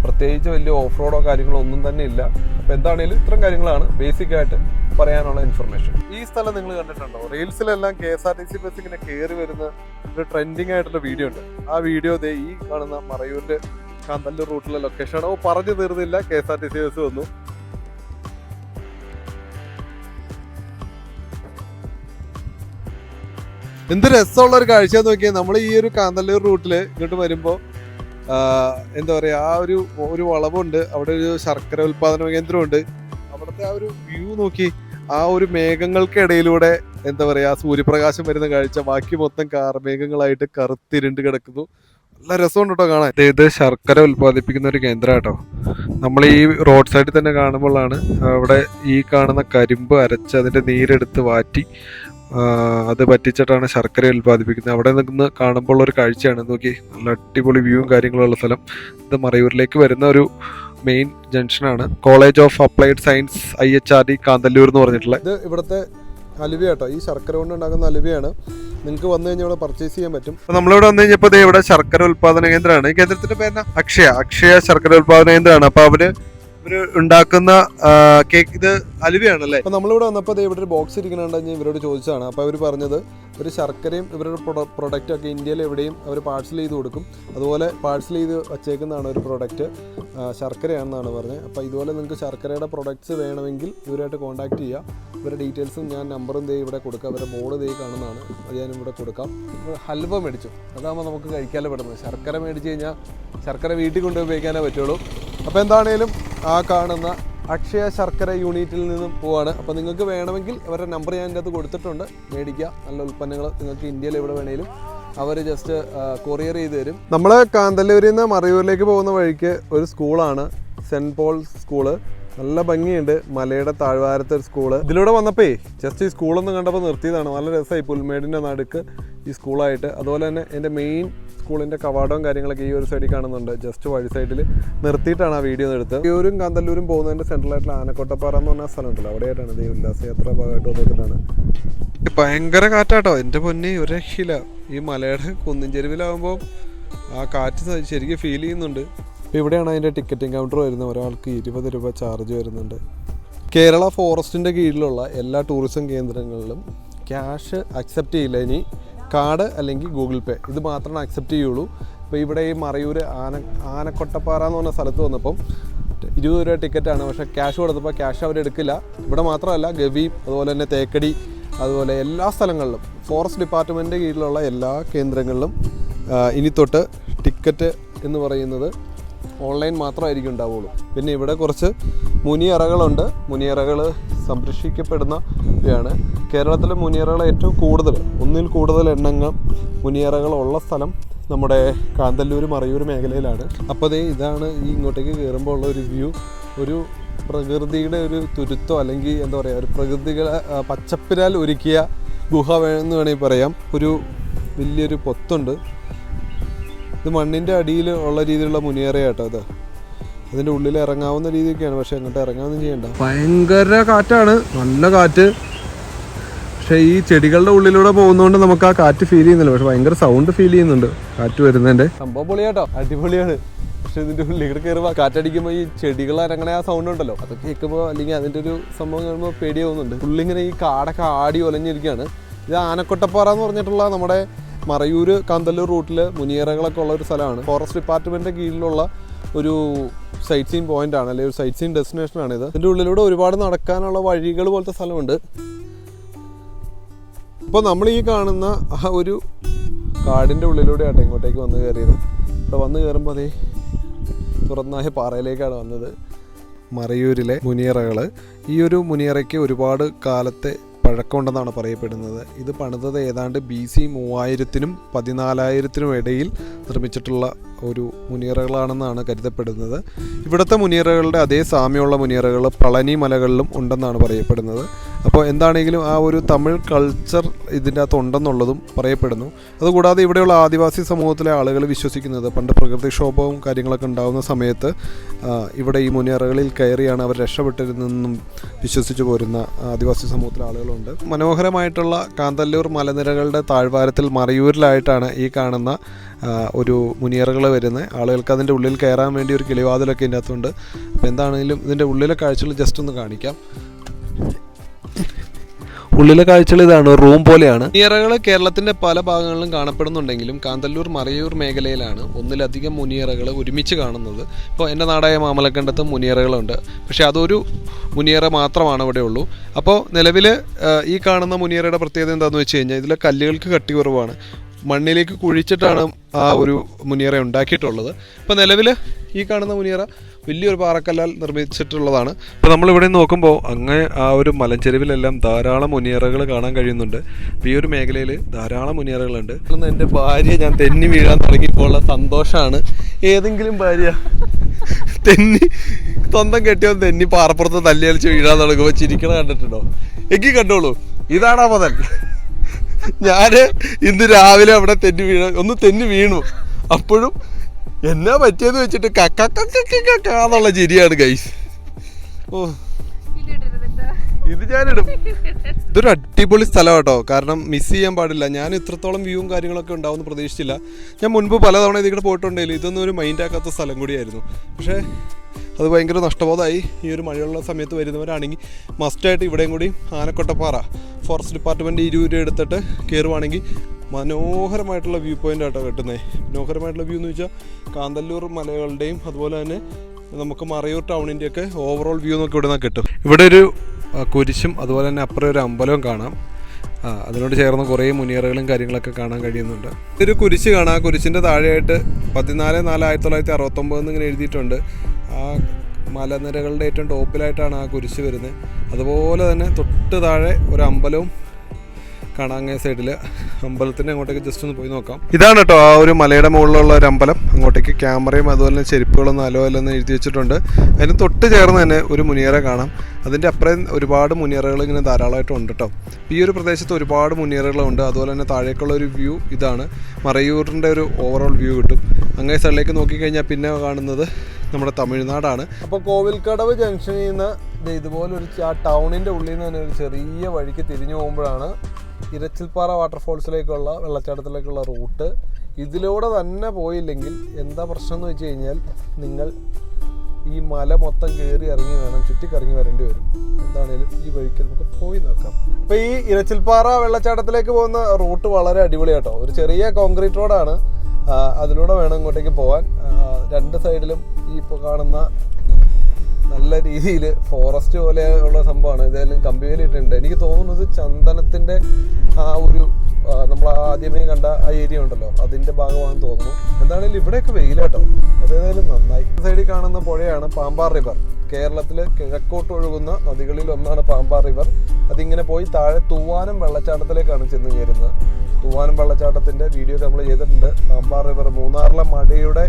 പ്രത്യേകിച്ച് വലിയ ഓഫ് റോഡോ കാര്യങ്ങളോ ഒന്നും തന്നെ ഇല്ല. അപ്പോൾ എന്താണേലും ഇത്തരം കാര്യങ്ങളാണ് ബേസിക് ആയിട്ട് പറയാനുള്ള ഇൻഫർമേഷൻ ഈ സ്ഥലം നിങ്ങൾ കണ്ടിട്ടുണ്ടോ? റീൽസിലെല്ലാം K S R T C bus ഇങ്ങനെ കയറി വരുന്ന ഒരു ട്രെൻഡിങ് ആയിട്ടുള്ള വീഡിയോ ഉണ്ട്. ആ വീഡിയോ ദേ ഈ കാണുന്ന മറയൂരിന്റെ കാന്തല്ലൂർ റൂട്ടിലെ ലൊക്കേഷൻ ഓ പറഞ്ഞു തീർന്നില്ല. K S R T C bus വന്നു. എന്ത് രസമുള്ള ഒരു കാഴ്ച നോക്കിയാൽ നമ്മൾ ഈ ഒരു കാന്തല്ലൂർ റൂട്ടിൽ ഇങ്ങോട്ട് വരുമ്പോൾ എന്താ പറയാ ആ ഒരു ഒരു വളവുണ്ട്. അവിടെ ഒരു ശർക്കര ഉൽപാദന കേന്ദ്രമുണ്ട്. അവിടുത്തെ ആ ഒരു വ്യൂ നോക്കി ആ ഒരു മേഘങ്ങൾക്കിടയിലൂടെ എന്താ പറയാ സൂര്യപ്രകാശം വരുന്ന കാഴ്ച. ബാക്കി മൊത്തം കാർമേഘങ്ങളായിട്ട് കറുത്തിരുണ്ട് കിടക്കുന്നു. നല്ല രസമുണ്ട് കേട്ടോ കാണാൻ. ഇത് ശർക്കര ഉൽപ്പാദിപ്പിക്കുന്ന ഒരു കേന്ദ്രം കേട്ടോ നമ്മൾ ഈ റോഡ് സൈഡിൽ തന്നെ കാണുമ്പോഴാണ് അവിടെ ഈ കാണുന്ന കരിമ്പ് അരച്ച് അതിന്റെ നീരെടുത്ത് വാറ്റി അത് പറ്റിച്ചിട്ടാണ് ശർക്കര ഉൽപ്പാദിപ്പിക്കുന്നത്. അവിടെ നിന്ന് കാണുമ്പോൾ ഒരു കാഴ്ചയാണ്. നോക്കി നല്ല അടിപൊളി വ്യൂവും കാര്യങ്ങളുള്ള സ്ഥലം. ഇത് മറയൂരിലേക്ക് വരുന്ന ഒരു main ജംഗ്ഷനാണ് college of applied science I H R D Kanthalloor എന്ന് പറഞ്ഞിട്ടുള്ള ഇത് ഇവിടുത്തെ അലുവ കേട്ടോ. ഈ ശർക്കര കൊണ്ട് ഉണ്ടാക്കുന്ന അലുവയാണ്. നിങ്ങൾക്ക് വന്നു കഴിഞ്ഞാൽ ഇവിടെ പർച്ചേസ് ചെയ്യാൻ പറ്റും. നമ്മളിവിടെ വന്നു കഴിഞ്ഞപ്പോൾ ഇവിടെ ശർക്കര ഉൽപാദന കേന്ദ്രമാണ്. ഈ കേന്ദ്രത്തിന്റെ പേര് അക്ഷയ. അക്ഷയ ശർക്കര ഉൽപാദന കേന്ദ്രമാണ്. അപ്പോൾ അവർ ഇവർ ഉണ്ടാക്കുന്ന കേക്ക് ഇത് അലുവയാണല്ലേ? നമ്മളിവിടെ വന്നപ്പോൾ ഇവിടെ ഒരു ബോക്സ് ഇരിക്കണ ഇവരോട് ചോദിച്ചതാണ്. അപ്പൊ അവർ പറഞ്ഞത് ഒരു ശർക്കരയും ഇവരുടെ പ്രൊഡക്റ്റ് ഒക്കെ ഇന്ത്യയിൽ എവിടെയും അവർ പാഴ്സൽ ചെയ്ത് കൊടുക്കും. അതുപോലെ പാഴ്സൽ ചെയ്ത് വച്ചേക്കുന്നതാണ് ഒരു പ്രൊഡക്റ്റ് ശർക്കരയാണെന്നാണ് പറഞ്ഞത്. അപ്പോൾ ഇതുപോലെ നിങ്ങൾക്ക് ശർക്കരയുടെ പ്രൊഡക്ട്സ് വേണമെങ്കിൽ ഇവരായിട്ട് കോൺടാക്റ്റ് ചെയ്യുക ഇവരുടെ ഡീറ്റെയിൽസും ഞാൻ നമ്പറും ദേ ഇവിടെ കൊടുക്കുക അവരുടെ ബോർഡ് ദേ കാണുന്നതാണ്. അത് ഞാൻ ഇവിടെ കൊടുക്കാം. ഹൽവ മേടിച്ചു. അതാകുമ്പോൾ നമുക്ക് കഴിക്കാനേ പെടുന്നത് ശർക്കര മേടിച്ച് കഴിഞ്ഞാൽ ശർക്കര വീട്ടിൽ കൊണ്ടുപോയി ഉപയോഗിക്കാനേ പറ്റുള്ളൂ. അപ്പോൾ എന്താണേലും ആ കാണുന്ന അക്ഷയ ശർക്കര യൂണിറ്റിൽ നിന്നും പോവാണ്. അപ്പോൾ നിങ്ങൾക്ക് വേണമെങ്കിൽ അവരുടെ നമ്പർ ഞാൻ എന്റെ അകത്ത് കൊടുത്തിട്ടുണ്ട്. മേടിക്കുക. നല്ല ഉൽപ്പന്നങ്ങൾ നിങ്ങൾക്ക് ഇന്ത്യയിൽ എവിടെ വേണേലും അവർ ജസ്റ്റ് കൊറിയർ ചെയ്ത് തരും. നമ്മൾ കാന്തല്ലൂരിൽ നിന്ന് മറയൂരിലേക്ക് പോകുന്ന വഴിക്ക് ഒരു സ്കൂളാണ്. Saint Paul's school. നല്ല ഭംഗിയുണ്ട്. മലയുടെ താഴ്വാരത്തെ ഒരു സ്കൂൾ. ഇതിലൂടെ വന്നപ്പോൾ ജസ്റ്റ് ഈ സ്കൂളൊന്നും കണ്ടപ്പോൾ നിർത്തിയതാണ്. നല്ല രസമായി പുൽമേടിന്റെ നടുക്ക് ഈ സ്കൂളായിട്ട്. അതുപോലെ തന്നെ എന്റെ മെയിൻ സ്കൂളിന്റെ കവാടവും കാര്യങ്ങളൊക്കെ ഈ ഒരു സൈഡിൽ കാണുന്നുണ്ട്. ജസ്റ്റ് വഴി സൈഡിൽ നിർത്തിയിട്ടാണ് ആ വീഡിയോ എടുത്തത്. ഈയൂരും കാന്തല്ലൂരും പോകുന്നതിന്റെ സെൻട്രലായിട്ടുള്ള ആനക്കോട്ടപ്പാറ എന്ന് പറഞ്ഞ സ്ഥലമുണ്ടല്ലോ അവിടെയായിട്ടാണ് ഇത് ഉല്ലാസയാത്ര ഭാഗമായിട്ട് വന്നിരിക്കുന്നതാണ് ഭയങ്കര കാറ്റാട്ടോ. എന്റെ പൊന്നെ ഒരു രക്ഷയില്ല. ഈ മലയുടെ കുന്നിൻ ചെരുവിലാവുമ്പോൾ ആ കാറ്റ് ശരിക്കും ഫീൽ ചെയ്യുന്നുണ്ട്. ഇപ്പോൾ ഇവിടെയാണ് അതിന്റെ ടിക്കറ്റിംഗ് കൗണ്ടർ വരുന്നത്. ഒരാൾക്ക് ഇരുപത് രൂപ ചാർജ് വരുന്നുണ്ട്. കേരള ഫോറസ്റ്റിന്റെ കീഴിലുള്ള എല്ലാ ടൂറിസം കേന്ദ്രങ്ങളിലും ക്യാഷ് അക്സെപ്റ്റ് ചെയ്യില്ല ഇനി. കാർഡ് അല്ലെങ്കിൽ ഗൂഗിൾ പേ ഇത് മാത്രമേ അക്സെപ്റ്റ് ചെയ്യുള്ളൂ. ഇപ്പോൾ ഇവിടെ ഈ മറയൂർ ആന ആനക്കൊട്ടപ്പാറ എന്ന് പറഞ്ഞ സ്ഥലത്ത് വന്നപ്പം ഇരുപത് രൂപ ടിക്കറ്റാണ് പക്ഷേ ക്യാഷ് കൊടുത്തപ്പോൾ ക്യാഷ് അവരെടുക്കില്ല ഇവിടെ മാത്രമല്ല ഗവി അതുപോലെ തന്നെ തേക്കടി അതുപോലെ എല്ലാ സ്ഥലങ്ങളിലും ഫോറസ്റ്റ് ഡിപ്പാർട്ട്മെന്റിന്റെ കീഴിലുള്ള എല്ലാ കേന്ദ്രങ്ങളിലും ഇനി തൊട്ട് ടിക്കറ്റ് എന്ന് പറയുന്നത് ഓൺലൈൻ മാത്രമായിരിക്കും ഉണ്ടാവുള്ളൂ. പിന്നെ ഇവിടെ കുറച്ച് മുനിയറകളുണ്ട്. മുനിയറകൾ സംരക്ഷിക്കപ്പെടുന്ന ഇവയാണ് കേരളത്തിലെ മുനിയറകൾ ഏറ്റവും കൂടുതൽ ഒന്നിൽ കൂടുതൽ എണ്ണങ്ങൾ മുനിയറകളുള്ള സ്ഥലം നമ്മുടെ കാന്തല്ലൂർ മറയൂർ മേഖലയിലാണ്. അപ്പോൾ ദേ ഇതാണ് ഈ ഇങ്ങോട്ടേക്ക് കയറുമ്പോൾ ഉള്ള ഒരു വ്യൂ. ഒരു പ്രകൃതിയുടെ ഒരു തുരുത്തോ അല്ലെങ്കിൽ എന്താ പറയുക ഒരു പ്രകൃതികളെ പച്ചപ്പിനാൽ ഒരുക്കിയ ഗുഹ എന്ന് വേണമെങ്കിൽ പറയാം. ഒരു വലിയൊരു പൊത്തുണ്ട്. ഇത് മണ്ണിന്റെ അടിയിൽ ഉള്ള രീതിയിലുള്ള മുനിയറയാട്ടോ അത് അതിന്റെ ഉള്ളിൽ ഇറങ്ങാവുന്ന രീതിയൊക്കെയാണ് പക്ഷെ അങ്ങോട്ട് ഇറങ്ങാവുന്ന ചെയ്യണ്ട. ഭയങ്കര കാറ്റാണ് നല്ല കാറ്റ്. പക്ഷേ ഈ ചെടികളുടെ ഉള്ളിലൂടെ പോകുന്നതുകൊണ്ട് നമുക്ക് ആ കാറ്റ് ഫീൽ ചെയ്യുന്നില്ല പക്ഷെ ഭയങ്കര സൗണ്ട് ഫീൽ ചെയ്യുന്നുണ്ട് കാറ്റ് വരുന്നതിന്റെ സംഭവം പൊളിയാട്ടോ അടിപൊളിയാണ്. പക്ഷെ ഇതിന്റെ ഉള്ളിൽ കയറുമ്പോൾ കാറ്റടിക്കുമ്പോൾ ഈ ചെടികൾ അരങ്ങനെ ആ സൗണ്ട് ഉണ്ടല്ലോ. അതൊക്കെ കേൾക്കുമ്പോൾ അല്ലെങ്കിൽ അതിന്റെ ഒരു സംഭവം കാണുമ്പോൾ പേടിയാവുന്നുണ്ട്. ഉള്ളിങ്ങനെ ഈ കാടൊക്കെ ആടി ഒലഞ്ഞിരിക്കുകയാണ്. ഇത് ആനക്കൊട്ടപ്പാറ എന്ന് പറഞ്ഞിട്ടുള്ള നമ്മുടെ മറയൂർ കാന്തല്ലൂർ റൂട്ടിൽ മുനിയറകളൊക്കെ ഉള്ള ഒരു സ്ഥലമാണ്. ഫോറസ്റ്റ് ഡിപ്പാർട്ട്മെന്റിന്റെ കീഴിലുള്ള ഒരു സൈറ്റ് സീൻ പോയിന്റ് ആണ് അല്ലെങ്കിൽ ഒരു സൈറ്റ് സീൻ ഡെസ്റ്റിനേഷൻ ആണ് ഇത് ഇതിന്റെ ഉള്ളിലൂടെ ഒരുപാട് നടക്കാനുള്ള വഴികൾ പോലത്തെ സ്ഥലമുണ്ട്. ഇപ്പോൾ നമ്മൾ ഈ കാണുന്ന ആ ഒരു കാടിന്റെ ഉള്ളിലൂടെയാണ് ഇങ്ങോട്ടേക്ക് വന്ന് കയറിയത്. ഇവിടെ വന്ന് കയറുമ്പോൾ അതേ തുറന്നായ പാറയിലേക്കാണ് വന്നത്. മറയൂരിലെ മുനിയറകൾ ഈ ഒരു മുനിയറയ്ക്ക് ഒരുപാട് കാലത്തെ പഴക്കമുണ്ടെന്നാണ് പറയപ്പെടുന്നത്. ഇത് പണിതത് ഏതാണ്ട് ബി സി മൂവായിരത്തിനും പതിനാലായിരത്തിനും ഇടയിൽ നിർമ്മിച്ചിട്ടുള്ള ഒരു മുനിയറകളാണെന്നാണ് കരുതപ്പെടുന്നത്. ഇവിടുത്തെ മുനിയറകളുടെ അതേ സാമ്യമുള്ള മുനിയറകൾ പളനി മലകളിലും ഉണ്ടെന്നാണ് പറയപ്പെടുന്നത്. അപ്പോൾ എന്താണെങ്കിലും ആ ഒരു തമിഴ് കൾച്ചർ ഇതിന്റെ അകത്ത് ഉണ്ടെന്നുള്ളതും പറയപ്പെടുന്നു. അതുകൂടാതെ ഇവിടെയുള്ള ആദിവാസി സമൂഹത്തിലെ ആളുകൾ വിശ്വസിക്കുന്നത് പണ്ട് പ്രകൃതിക്ഷോഭവും കാര്യങ്ങളൊക്കെ ഉണ്ടാകുന്ന സമയത്ത് ഇവിടെ ഈ മുനിയറകളിൽ കയറിയാണ് അവർ രക്ഷപ്പെട്ടിരുന്നെന്നും വിശ്വസിച്ചു പോരുന്ന ആദിവാസി സമൂഹത്തിലെ ആളുകളുണ്ട്. മനോഹരമായിട്ടുള്ള കാന്തല്ലൂർ മലനിരകളുടെ താഴ്വാരത്തിൽ മറയൂരിലായിട്ടാണ് ഈ കാണുന്ന ഒരു മുനിയറകൾ വരുന്നത്. ആളുകൾക്ക് അതിന്റെ ഉള്ളിൽ കയറാൻ വേണ്ടി ഒരു കിളിവാതിലൊക്കെ ഇതിന്റെ അകത്തുണ്ട് അപ്പോൾ എന്താണെങ്കിലും ഇതിന്റെ ഉള്ളിലെ കാഴ്ചകൾ ജസ്റ്റ് ഒന്ന് കാണിക്കാം. ഉള്ളിലെ കാഴ്ചകൾ ഇതാണ് റൂം പോലെയാണ്. മുനിയറകൾ കേരളത്തിന്റെ പല ഭാഗങ്ങളിലും കാണപ്പെടുന്നുണ്ടെങ്കിലും കാന്തല്ലൂർ മറയൂർ മേഖലയിലാണ് ഒന്നിലധികം മുനിയറകൾ ഒരുമിച്ച് കാണുന്നത്. ഇപ്പോൾ എന്റെ നാടായ മാമലക്കണ്ടത്ത് മുനിയറകളുണ്ട്. പക്ഷെ അതൊരു മുനിയറ മാത്രമാണ് ഇവിടെ ഉള്ളൂ അപ്പോൾ നിലവിൽ ഈ കാണുന്ന മുനിയറയുടെ പ്രത്യേകത എന്താണെന്ന് വെച്ച് കഴിഞ്ഞാൽ ഇതിലെ കല്ലുകൾക്ക് കട്ടി കുറവാണ് മണ്ണിലേക്ക് കുഴിച്ചിട്ടാണ് ആ ഒരു മുനിയറ ഉണ്ടാക്കിയിട്ടുള്ളത്. ഇപ്പോൾ നിലവിൽ ഈ കാണുന്ന മുനിയറ വലിയൊരു പാറക്കല്ലാൽ നിർമ്മിച്ചിട്ടുള്ളതാണ്. ഇപ്പം നമ്മളിവിടെ നോക്കുമ്പോൾ അങ്ങ് ആ ഒരു മലഞ്ചെരുവിലെല്ലാം ധാരാളം മുനിയറകൾ കാണാൻ കഴിയുന്നുണ്ട്. ഈ ഒരു മേഖലയിൽ ധാരാളം മുനിയറകളുണ്ട്. എന്റെ ഭാര്യ ഞാൻ തെന്നി വീഴാൻ തുടങ്ങിയപ്പോൾ ഉള്ള സന്തോഷമാണ് ഏതെങ്കിലും ഭാര്യ തെന്നി സ്വന്തം കെട്ടിയോ തെന്നി പാറപ്പുറത്ത് തല്ലിയലിച്ച് വീഴാൻ തുടങ്ങുമ്പോൾ ചിരിക്കണ കണ്ടിട്ടുണ്ടോ? എങ്കിൽ കണ്ടോളൂ. ഇതാണാ മുതൽ ഞാൻ ഇന്ന് രാവിലെ അവിടെ തെന്നി വീണ ഒന്ന് തെന്നി വീണു. അപ്പോഴും എന്നാ പറ്റിയത് വെച്ചിട്ട് കക്കാന്നുള്ള ചിരിയാണ് ഗൈസ് ഓ. ഇത് ഞാനിടും. ഇതൊരു അടിപൊളി സ്ഥലം കേട്ടോ കാരണം മിസ് ചെയ്യാൻ പാടില്ല. ഞാൻ ഇത്രത്തോളം വ്യൂവും കാര്യങ്ങളൊക്കെ ഉണ്ടാവുമെന്ന് പ്രതീക്ഷിച്ചില്ല. ഞാൻ മുൻപ് പലതവണ ഇതിങ്ങനെ പോയിട്ടുണ്ടെങ്കിൽ ഇതൊന്നും ഒരു മൈൻഡ് ആക്കാത്ത സ്ഥലം കൂടിയായിരുന്നു. പക്ഷേ അത് ഭയങ്കര നഷ്ടബോധമായി. ഈ ഒരു മഴയുള്ള സമയത്ത് വരുന്നവരാണെങ്കിൽ മസ്റ്റായിട്ട് ഇവിടെയും കൂടി ആനക്കൊട്ടപ്പാറ ഫോറസ്റ്റ് ഡിപ്പാർട്ട്മെന്റ് ഇരുപത് രൂപ എടുത്തിട്ട് കയറുവാണെങ്കിൽ മനോഹരമായിട്ടുള്ള വ്യൂ പോയിന്റ് ആട്ടോ കിട്ടുന്നത് മനോഹരമായിട്ടുള്ള വ്യൂ എന്ന് വെച്ചാൽ കാന്തല്ലൂർ മലകളുടെയും അതുപോലെ തന്നെ നമുക്ക് മറയൂർ ടൗണിന്റെയൊക്കെ ഓവറോൾ വ്യൂ നമുക്ക് ഇവിടെ നിന്ന് കിട്ടും. ഇവിടെ ഒരു കുരിശും അതുപോലെ തന്നെ അപ്പുറം ഒരു അമ്പലവും കാണാം. അതിനോട് ചേർന്ന് കുറേ മുനിയറകളും കാര്യങ്ങളൊക്കെ കാണാൻ കഴിയുന്നുണ്ട്. ഒരു കുരിശ് കാണാം. കുരിശിന്റെ താഴെയായിട്ട് പതിനാല് നാല് ആയിരത്തി തൊള്ളായിരത്തി അറുപത്തൊമ്പത് എന്നിങ്ങനെ എഴുതിയിട്ടുണ്ട്. ആ മലനിരകളുടെ ഏറ്റവും ടോപ്പിലായിട്ടാണ് ആ കുരിശ് വരുന്നത്. അതുപോലെ തന്നെ തൊട്ട് താഴെ ഒരു അമ്പലവും കാണാങ്ങേ സൈഡിൽ അമ്പലത്തിന്റെ അങ്ങോട്ടേക്ക് ജസ്റ്റ് ഒന്ന് പോയി നോക്കാം. ഇതാണ് കേട്ടോ ആ ഒരു മലയുടെ മുകളിലുള്ള ഒരു അമ്പലം. അങ്ങോട്ടേക്ക് ക്യാമറയും അതുപോലെ തന്നെ ചെരുപ്പുകളൊന്നും അല്ലെന്ന് എഴുതി വെച്ചിട്ടുണ്ട്. അതിന് തൊട്ട് ചേർന്ന് തന്നെ ഒരു മുനിയറ കാണാം. അതിന്റെ അപ്പുറം ഒരുപാട് മുനിയറകൾ ഇങ്ങനെ ധാരാളമായിട്ടും ഉണ്ട് കേട്ടോ ഈ ഒരു പ്രദേശത്ത് ഒരുപാട് മുനിയറകളുണ്ട് അതുപോലെ തന്നെ താഴേക്കുള്ള ഒരു വ്യൂ ഇതാണ്. മറയൂരിന്റെ ഒരു ഓവറോൾ വ്യൂ കിട്ടും. അങ്ങേ സൈഡിലേക്ക് നോക്കിക്കഴിഞ്ഞാൽ പിന്നെ കാണുന്നത് നമ്മുടെ തമിഴ്നാടാണ്. അപ്പോൾ കോവിൽക്കടവ് ജംഗ്ഷനിൽ നിന്ന് ഇതുപോലെ ഒരു ആ ടൗണിന്റെ ഉള്ളിൽ നിന്ന് തന്നെ ഒരു ചെറിയ വഴിക്ക് തിരിഞ്ഞു പോകുമ്പോഴാണ് ഇരച്ചിൽപ്പാറ വാട്ടർഫോൾസിലേക്കുള്ള വെള്ളച്ചാട്ടത്തിലേക്കുള്ള റൂട്ട് ഇതിലൂടെ തന്നെ പോയില്ലെങ്കിൽ എന്താ പ്രശ്നം എന്ന് വെച്ച് കഴിഞ്ഞാൽ നിങ്ങൾ ഈ മല മൊത്തം കയറി ഇറങ്ങി വേണം ചുറ്റിക്കറങ്ങി വരേണ്ടി വരും. എന്താണേലും ഈ വഴിക്ക് നമുക്ക് പോയി നോക്കാം. അപ്പൊ ഈ ഇരച്ചിൽപ്പാറ വെള്ളച്ചാട്ടത്തിലേക്ക് പോകുന്ന റൂട്ട് വളരെ അടിപൊളിയാട്ടോ ഒരു ചെറിയ കോൺക്രീറ്റ് റോഡാണ് അതിലൂടെ വേണം ഇങ്ങോട്ടേക്ക് പോകാൻ രണ്ട് സൈഡിലും ഈ ഇപ്പോൾ കാണുന്ന നല്ല രീതിയിൽ ഫോറസ്റ്റ് പോലെ ഉള്ള സംഭവമാണ്. ഇതെല്ലാം കമ്പിവേലിട്ടുണ്ട് എനിക്ക് തോന്നുന്നത് ചന്ദനത്തിന്റെ ആ ഒരു നമ്മൾ ആദ്യമേ കണ്ട ആ ഏരിയ ഉണ്ടല്ലോ. അതിന്റെ ഭാഗമാണെന്ന് തോന്നുന്നു. എന്താണെങ്കിലും ഇവിടെയൊക്കെ വെയിലാട്ടോ അതേതായാലും നന്നായി. സൈഡിൽ കാണുന്ന പുഴയാണ് പാമ്പാർ റിവർ കേരളത്തിലെ കിഴക്കോട്ട് ഒഴുകുന്ന നദികളിൽ ഒന്നാണ് പാമ്പാർ റിവർ അതിങ്ങനെ പോയി താഴെ തൂവാനം വെള്ളച്ചാട്ടത്തിലേക്കാണ് ചെന്ന് ചേരുന്നത്. തൂവാനം വെള്ളച്ചാട്ടത്തിന്റെ വീഡിയോ നമ്മൾ ചെയ്തിട്ടുണ്ട്. പാമ്പാർ റിവർ മൂന്നാറിലെ മഴയുടെ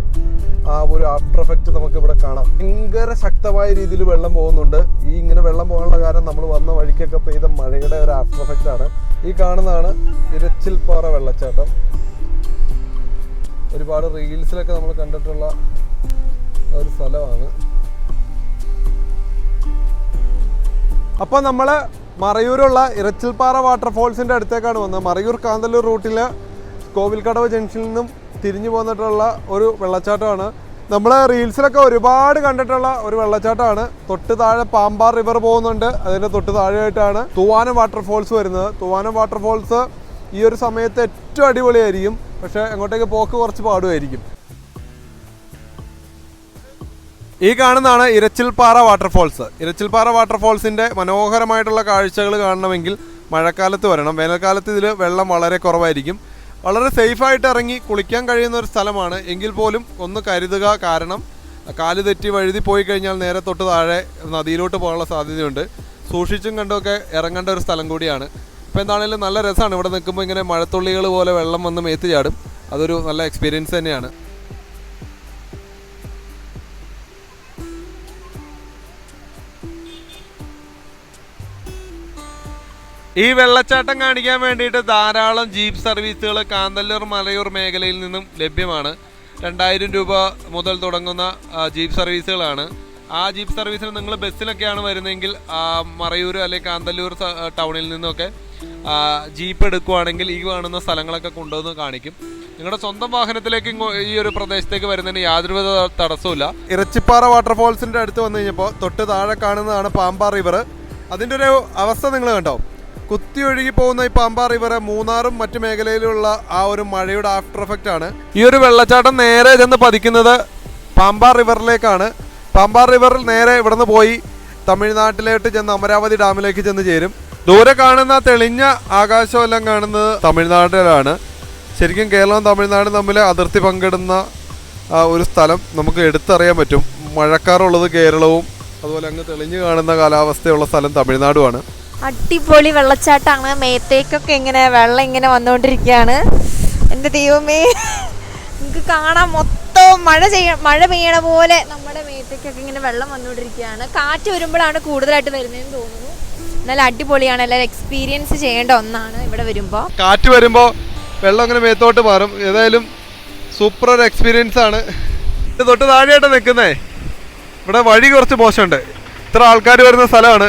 ആ ഒരു ആഫ്റ്റർ എഫക്റ്റ് നമുക്ക് ഇവിടെ കാണാം. ഭയങ്കര ശക്തമായ രീതിയിൽ വെള്ളം പോകുന്നുണ്ട്. ഈ ഇങ്ങനെ വെള്ളം പോകാനുള്ള കാരണം നമ്മൾ വന്ന വഴിക്കൊക്കെ പെയ്ത മഴയുടെ ഒരു ആഫ്റ്റർ എഫക്റ്റ് ആണ്. ഈ കാണുന്നതാണ് ഇരച്ചിൽപ്പാറ വെള്ളച്ചാട്ടം. ഒരുപാട് റീൽസിലൊക്കെ നമ്മൾ കണ്ടിട്ടുള്ള ഒരു സ്ഥലമാണ്. അപ്പോൾ നമ്മൾ മറയൂരുള്ള ഇരച്ചിൽപ്പാറ വാട്ടർഫോൾസിന്റെ അടുത്തേക്കാണ് വന്നത്. മറയൂർ കാന്തല്ലൂർ റൂട്ടിൽ കോവിൽക്കടവ് ജംഗ്ഷനിൽ നിന്നും തിരിഞ്ഞു പോന്നിട്ടുള്ള ഒരു വെള്ളച്ചാട്ടമാണ്. നമ്മൾ റീൽസിലൊക്കെ ഒരുപാട് കണ്ടിട്ടുള്ള ഒരു വെള്ളച്ചാട്ടമാണ്. തൊട്ട് താഴെ പാമ്പാർ റിവർ പോകുന്നുണ്ട്. അതിന്റെ തൊട്ട് താഴെയായിട്ടാണ് തൂവാനം വാട്ടർഫോൾസ് വരുന്നത്. തൂവാനം വാട്ടർഫോൾസ് ഈ ഒരു സമയത്ത് ഏറ്റവും അടിപൊളിയായിരിക്കും. പക്ഷെ അങ്ങോട്ടേക്ക് പോക്ക് കുറച്ച് പാടുമായിരിക്കും. ഈ കാണുന്നതാണ് ഇരച്ചിൽപ്പാറ വാട്ടർഫോൾസ്. ഇരച്ചിൽപ്പാറ വാട്ടർഫോൾസിന്റെ മനോഹരമായിട്ടുള്ള കാഴ്ചകൾ കാണണമെങ്കിൽ മഴക്കാലത്ത് വരണം. വേനൽക്കാലത്ത് ഇതിൽ വെള്ളം വളരെ കുറവായിരിക്കും. വളരെ സേഫായിട്ട് ഇറങ്ങി കുളിക്കാൻ കഴിയുന്ന ഒരു സ്ഥലമാണ്. എങ്കിൽ പോലും ഒന്ന് കരുതുക കാരണം കാൽ തെറ്റി വഴുതി പോയി കഴിഞ്ഞാൽ നേരെ തൊട്ട് താഴെ നദിയിലോട്ട് പോകാനുള്ള സാധ്യതയുണ്ട്. സൂക്ഷിച്ചും കണ്ടുമൊക്കെ ഇറങ്ങേണ്ട ഒരു സ്ഥലം കൂടിയാണ്. അപ്പോൾ എന്താണെങ്കിലും നല്ല രസമാണ് ഇവിടെ നിൽക്കുമ്പോൾ ഇങ്ങനെ മഴത്തുള്ളികൾ പോലെ വെള്ളം വന്ന് മേത്ത് ചാടും. അതൊരു നല്ല എക്സ്പീരിയൻസ് തന്നെയാണ്. ഈ വെള്ളച്ചാട്ടം കാണിക്കാൻ വേണ്ടിയിട്ട് ധാരാളം ജീപ്പ് സർവീസുകൾ കാന്തല്ലൂർ മലയൂർ മേഖലയിൽ നിന്നും ലഭ്യമാണ്. രണ്ടായിരം രൂപ മുതൽ തുടങ്ങുന്ന ജീപ്പ് സർവീസുകളാണ്. ആ ജീപ്പ് സർവീസിന് നിങ്ങൾ ബസ്സിലൊക്കെയാണ് വരുന്നതെങ്കിൽ മറയൂർ അല്ലെങ്കിൽ കാന്തല്ലൂർ ടൗണിൽ നിന്നൊക്കെ ജീപ്പ് എടുക്കുവാണെങ്കിൽ ഈ കാണുന്ന സ്ഥലങ്ങളൊക്കെ കൊണ്ടുവന്ന് കാണിക്കും. നിങ്ങളുടെ സ്വന്തം വാഹനത്തിലേക്ക് ഈ ഒരു പ്രദേശത്തേക്ക് വരുന്നതിന് യാതൊരുവിധ തടസ്സമില്ല ഇറച്ചിപ്പാറ വാട്ടർഫോൾസിന്റെ അടുത്ത് വന്നു കഴിഞ്ഞപ്പോൾ തൊട്ട് താഴെ കാണുന്നതാണ് പാമ്പാർ റിവർ അതിന്റെ ഒരു അവസ്ഥ നിങ്ങൾ കണ്ടോ? കുത്തി ഒഴുകി പോകുന്ന ഈ പാമ്പാ റിവർ മൂന്നാറും മറ്റു മേഖലയിലുള്ള ആ ഒരു മഴയുടെ ആഫ്റ്റർ എഫക്റ്റ് ആണ്. ഈ ഒരു വെള്ളച്ചാട്ടം നേരെ ചെന്ന് പതിക്കുന്നത് പാമ്പാ റിവറിലേക്കാണ് പാമ്പാ റിവറിൽ നേരെ ഇവിടുന്ന് പോയി തമിഴ്നാട്ടിലോട്ട് ചെന്ന് അമരാവതി ഡാമിലേക്ക് ചെന്ന് ചേരും. ദൂരെ കാണുന്ന തെളിഞ്ഞ ആകാശമെല്ലാം കാണുന്നത് തമിഴ്നാട്ടിലാണ്. ശരിക്കും കേരളവും തമിഴ്നാടും തമ്മിൽ അതിർത്തി പങ്കിടുന്ന ഒരു സ്ഥലം നമുക്ക് എടുത്തറിയാൻ പറ്റും. മഴക്കാറുള്ളത് കേരളവും അതുപോലെ അങ്ങ് തെളിഞ്ഞു കാണുന്ന കാലാവസ്ഥയുള്ള സ്ഥലം തമിഴ്നാടുമാണ്. അടിപൊളി വെള്ളച്ചാട്ടാണ്. മേത്തേക്കൊക്കെ ഇങ്ങനെ വെള്ളം ഇങ്ങനെ വന്നുകൊണ്ടിരിക്കുകയാണ്. എന്റെ ദൈവമേ നിങ്ങൾക്ക് കാണാൻ മൊത്തം മഴ ചെയ്യ മഴ പെയ്യണ പോലെ നമ്മുടെ മേത്തേക്കൊക്കെ ഇങ്ങനെ വെള്ളം വന്നുകൊണ്ടിരിക്കുകയാണ്. കാറ്റ് വരുമ്പോഴാണ് കൂടുതലായിട്ട് വരുന്നതെന്ന് തോന്നുന്നു. എന്നാലും അടിപൊളിയാണ് എല്ലാവരും എക്സ്പീരിയൻസ് ചെയ്യേണ്ട ഒന്നാണ് ഇവിടെ വരുമ്പോൾ കാറ്റ് വരുമ്പോൾ വെള്ളം അങ്ങനെ മേത്തോട്ട് മാറും. ഏതായാലും സൂപ്പർ ഒരു എക്സ്പീരിയൻസ് ആണ്. ഇത് തൊട്ട് താഴെയായിട്ട് നിൽക്കുന്നേ. ഇവിടെ വഴി കുറച്ച് മോശമുണ്ട്. ഇത്ര ആൾക്കാർ വരുന്ന സ്ഥലമാണ്.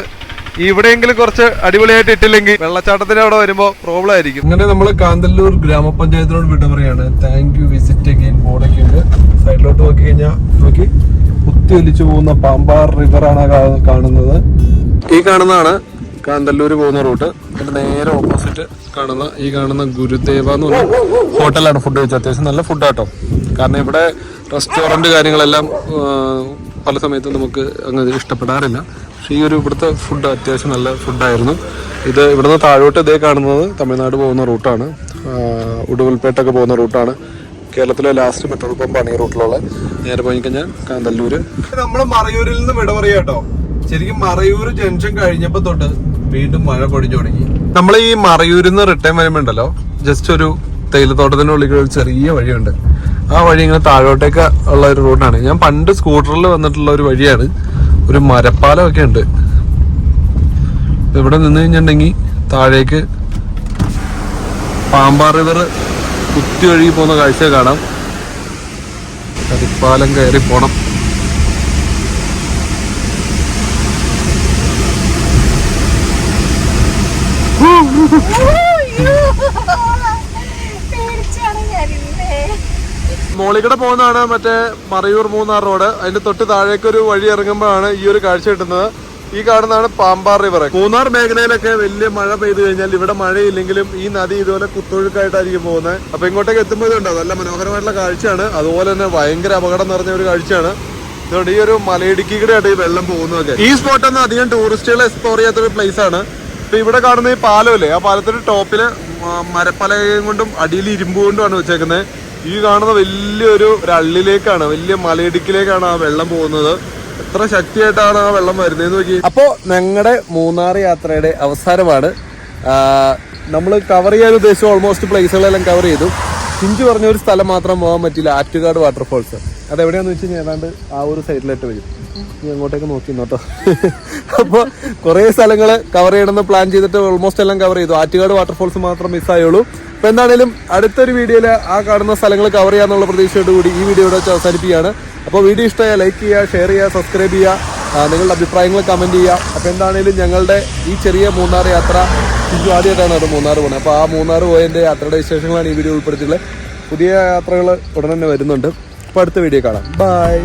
ഇവിടെയെങ്കിലും കുറച്ച് അടിപൊളിയായിട്ട് ഇട്ടില്ലെങ്കിൽ വെള്ളച്ചാട്ടത്തിന്റെ അവിടെ വരുമ്പോ പ്രോബ്ലം ആയിരിക്കും. അങ്ങനെ നമ്മൾ കാന്തല്ലൂർ ഗ്രാമപഞ്ചായത്തിനോട് വിട്ട് പറയാണ്. താങ്ക് യു വിസിറ്റ് അഗെയിൻ ബോർഡൊക്കെ ഉണ്ട്. സൈഡിലോട്ട് നോക്കി കഴിഞ്ഞാൽ നോക്കി. കുത്തി ഒലിച്ചു പോകുന്ന പാമ്പാർ റിവറാണ് കാണുന്നത്. ഈ കാണുന്നതാണ് കാന്തല്ലൂർ പോകുന്ന റൂട്ട്. അതിന്റെ നേരെ ഓപ്പോസിറ്റ് കാണുന്ന ഈ കാണുന്ന ഗുരുദേവ എന്ന് പറഞ്ഞ ഹോട്ടലാണ് ഫുഡ് കഴിച്ചത്. അത്യാവശ്യം നല്ല ഫുഡ് ആട്ടോ. കാരണം ഇവിടെ റെസ്റ്റോറന്റ് കാര്യങ്ങളെല്ലാം പല സമയത്തും നമുക്ക് അങ്ങ് ഇഷ്ടപ്പെടാറില്ല. പക്ഷേ ഈ ഒരു ഇവിടുത്തെ ഫുഡ് അത്യാവശ്യം നല്ല ഫുഡായിരുന്നു ഇത് ഇവിടുന്ന് താഴോട്ട് ഇതേ കാണുന്നത് തമിഴ്നാട് പോകുന്ന റൂട്ടാണ് ഉടുവൽപേട്ടൊക്കെ പോകുന്ന റൂട്ടാണ് കേരളത്തിലെ ലാസ്റ്റ് പെട്രോൾ പമ്പാണ് ഈ റൂട്ടിലുള്ള നേരെ പോയി കഴിഞ്ഞാൽ കാന്തല്ലൂര്. നമ്മൾ മറയൂരിൽ നിന്ന് വിട പറയാട്ടോ ശരിക്കും മറയൂർ ജംഗ്ഷൻ കഴിഞ്ഞപ്പോ തൊട്ട് വീണ്ടും മഴ പൊടിഞ്ഞു തുടങ്ങി. നമ്മൾ ഈ മറയൂരിന്ന് റിട്ടേൺ വരുമ്പോണ്ടല്ലോ ജസ്റ്റ് ഒരു തേയിലത്തോട്ടത്തിന്റെ ഉള്ളിൽ ഒരു ചെറിയ വഴിയുണ്ട്. ആ വഴി ഇങ്ങനെ താഴോട്ടേക്ക് ഉള്ള ഒരു റൂട്ടാണ് ഞാൻ പണ്ട് സ്കൂട്ടറിൽ വന്നിട്ടുള്ള ഒരു വഴിയാണ്. ഒരു മരപ്പാലം ഒക്കെ ഉണ്ട്. ഇവിടെ നിന്ന് കഴിഞ്ഞിട്ടുണ്ടെങ്കിൽ താഴേക്ക് പാമ്പാർ റിവർ കുത്തി ഒഴുകി പോകുന്ന കാഴ്ച കാണാം. കരിപ്പാലം കയറി പോണം മോളിക്കടെ പോകുന്നതാണ് മറ്റേ മറയൂർ മൂന്നാർ റോഡ്. അതിന്റെ തൊട്ട് താഴേക്ക് ഒരു വഴി ഇറങ്ങുമ്പോഴാണ് ഈ ഒരു കാഴ്ച കിട്ടുന്നത്. ഈ കാണുന്നതാണ് പാമ്പാർ റിവർ. മൂന്നാർ മേഖലയിലൊക്കെ വലിയ മഴ പെയ്തു കഴിഞ്ഞാൽ ഇവിടെ മഴയില്ലെങ്കിലും ഈ നദി ഇതുപോലെ കുത്തൊഴുക്കായിട്ടായിരിക്കും പോകുന്നത്. അപ്പൊ ഇങ്ങോട്ടേക്ക് എത്തുമ്പോൾ ഇതുണ്ടോ? നല്ല മനോഹരമായിട്ടുള്ള കാഴ്ചയാണ്. അതുപോലെ തന്നെ ഭയങ്കര അപകടം നിറഞ്ഞ ഒരു കാഴ്ചയാണ്. ഇതുകൊണ്ട് ഈ ഒരു മലയിടുക്കി ആയിട്ട് ഈ വെള്ളം പോകുന്നതൊക്കെ. ഈ സ്പോട്ട് ഒന്നും അധികം ടൂറിസ്റ്റുകൾ എക്സ്പ്ലോർ ചെയ്യാത്ത ഒരു പ്ലേസ് ആണ്. ഇപ്പൊ ഇവിടെ കാണുന്ന ഈ പാലമല്ലേ? ആ പാലത്തിന്റെ ടോപ്പിൽ മരപ്പലകയും കൊണ്ടും അടിയിൽ ഇരുമ്പ് കൊണ്ടുമാണ് വെച്ചേക്കുന്നത്. ഈ കാണുന്ന വലിയൊരു രള്ളിലേക്കാണ് വലിയ മലയിടുക്കിലേക്കാണ് ആ വെള്ളം പോകുന്നത്. എത്ര ശക്തിയായിട്ടാണ് ആ വെള്ളം വരുന്നതെന്ന് നോക്കി. അപ്പോ ഞങ്ങളുടെ മൂന്നാർ യാത്രയുടെ അവസാനമാണ്. നമ്മൾ കവർ ചെയ്യാൻ ഉദ്ദേശിച്ച ഓൾമോസ്റ്റ് പ്ലേസുകളെല്ലാം കവർ ചെയ്തു. ചിഞ്ചു പറഞ്ഞ ഒരു സ്ഥലം മാത്രം പോകാൻ പറ്റില്ല ആറ്റുകാട് വാട്ടർഫോൾസ് അതെവിടെയാന്ന് വെച്ച് കഴിഞ്ഞാൽ ഏതാണ്ട് ആ ഒരു സൈഡിലായിട്ട് വരും. നീ അങ്ങോട്ടേക്ക് നോക്കി നോട്ടോ അപ്പോൾ കുറേ സ്ഥലങ്ങൾ കവർ ചെയ്യണമെന്ന് പ്ലാൻ ചെയ്തിട്ട് ഓൾമോസ്റ്റ് എല്ലാം കവർ ചെയ്തു. ആറ്റുകാട് വാട്ടർഫോൾസ് മാത്രം മിസ്സായുള്ളൂ അപ്പോൾ എന്താണേലും അടുത്തൊരു വീഡിയോയിൽ ആ കാണുന്ന സ്ഥലങ്ങൾ കവർ ചെയ്യാന്നുള്ള പ്രതീക്ഷയോട് കൂടി ഈ വീഡിയോ ഇവിടെ വെച്ച് അവസാനിപ്പിക്കുകയാണ്. അപ്പോൾ വീഡിയോ ഇഷ്ടമായ ലൈക്ക് ചെയ്യുക ഷെയർ ചെയ്യുക സബ്സ്ക്രൈബ് ചെയ്യുക നിങ്ങളുടെ അഭിപ്രായങ്ങൾ കമന്റ് ചെയ്യുക. അപ്പോൾ എന്താണെങ്കിലും ഞങ്ങളുടെ ഈ ചെറിയ മൂന്നാർ യാത്ര ഇത് ആദ്യമായിട്ടാണ് അത് മൂന്നാർ പോകുന്നത് അപ്പോൾ ആ മൂന്നാർ പോയതിന്റെ യാത്രയുടെ വിശേഷങ്ങളാണ് ഈ വീഡിയോ ഉൾപ്പെടുത്തിയിട്ടുള്ളത്. പുതിയ യാത്രകൾ ഉടൻ തന്നെ വരുന്നുണ്ട്. അപ്പോൾ അടുത്ത വീഡിയോ കാണാം. ബൈ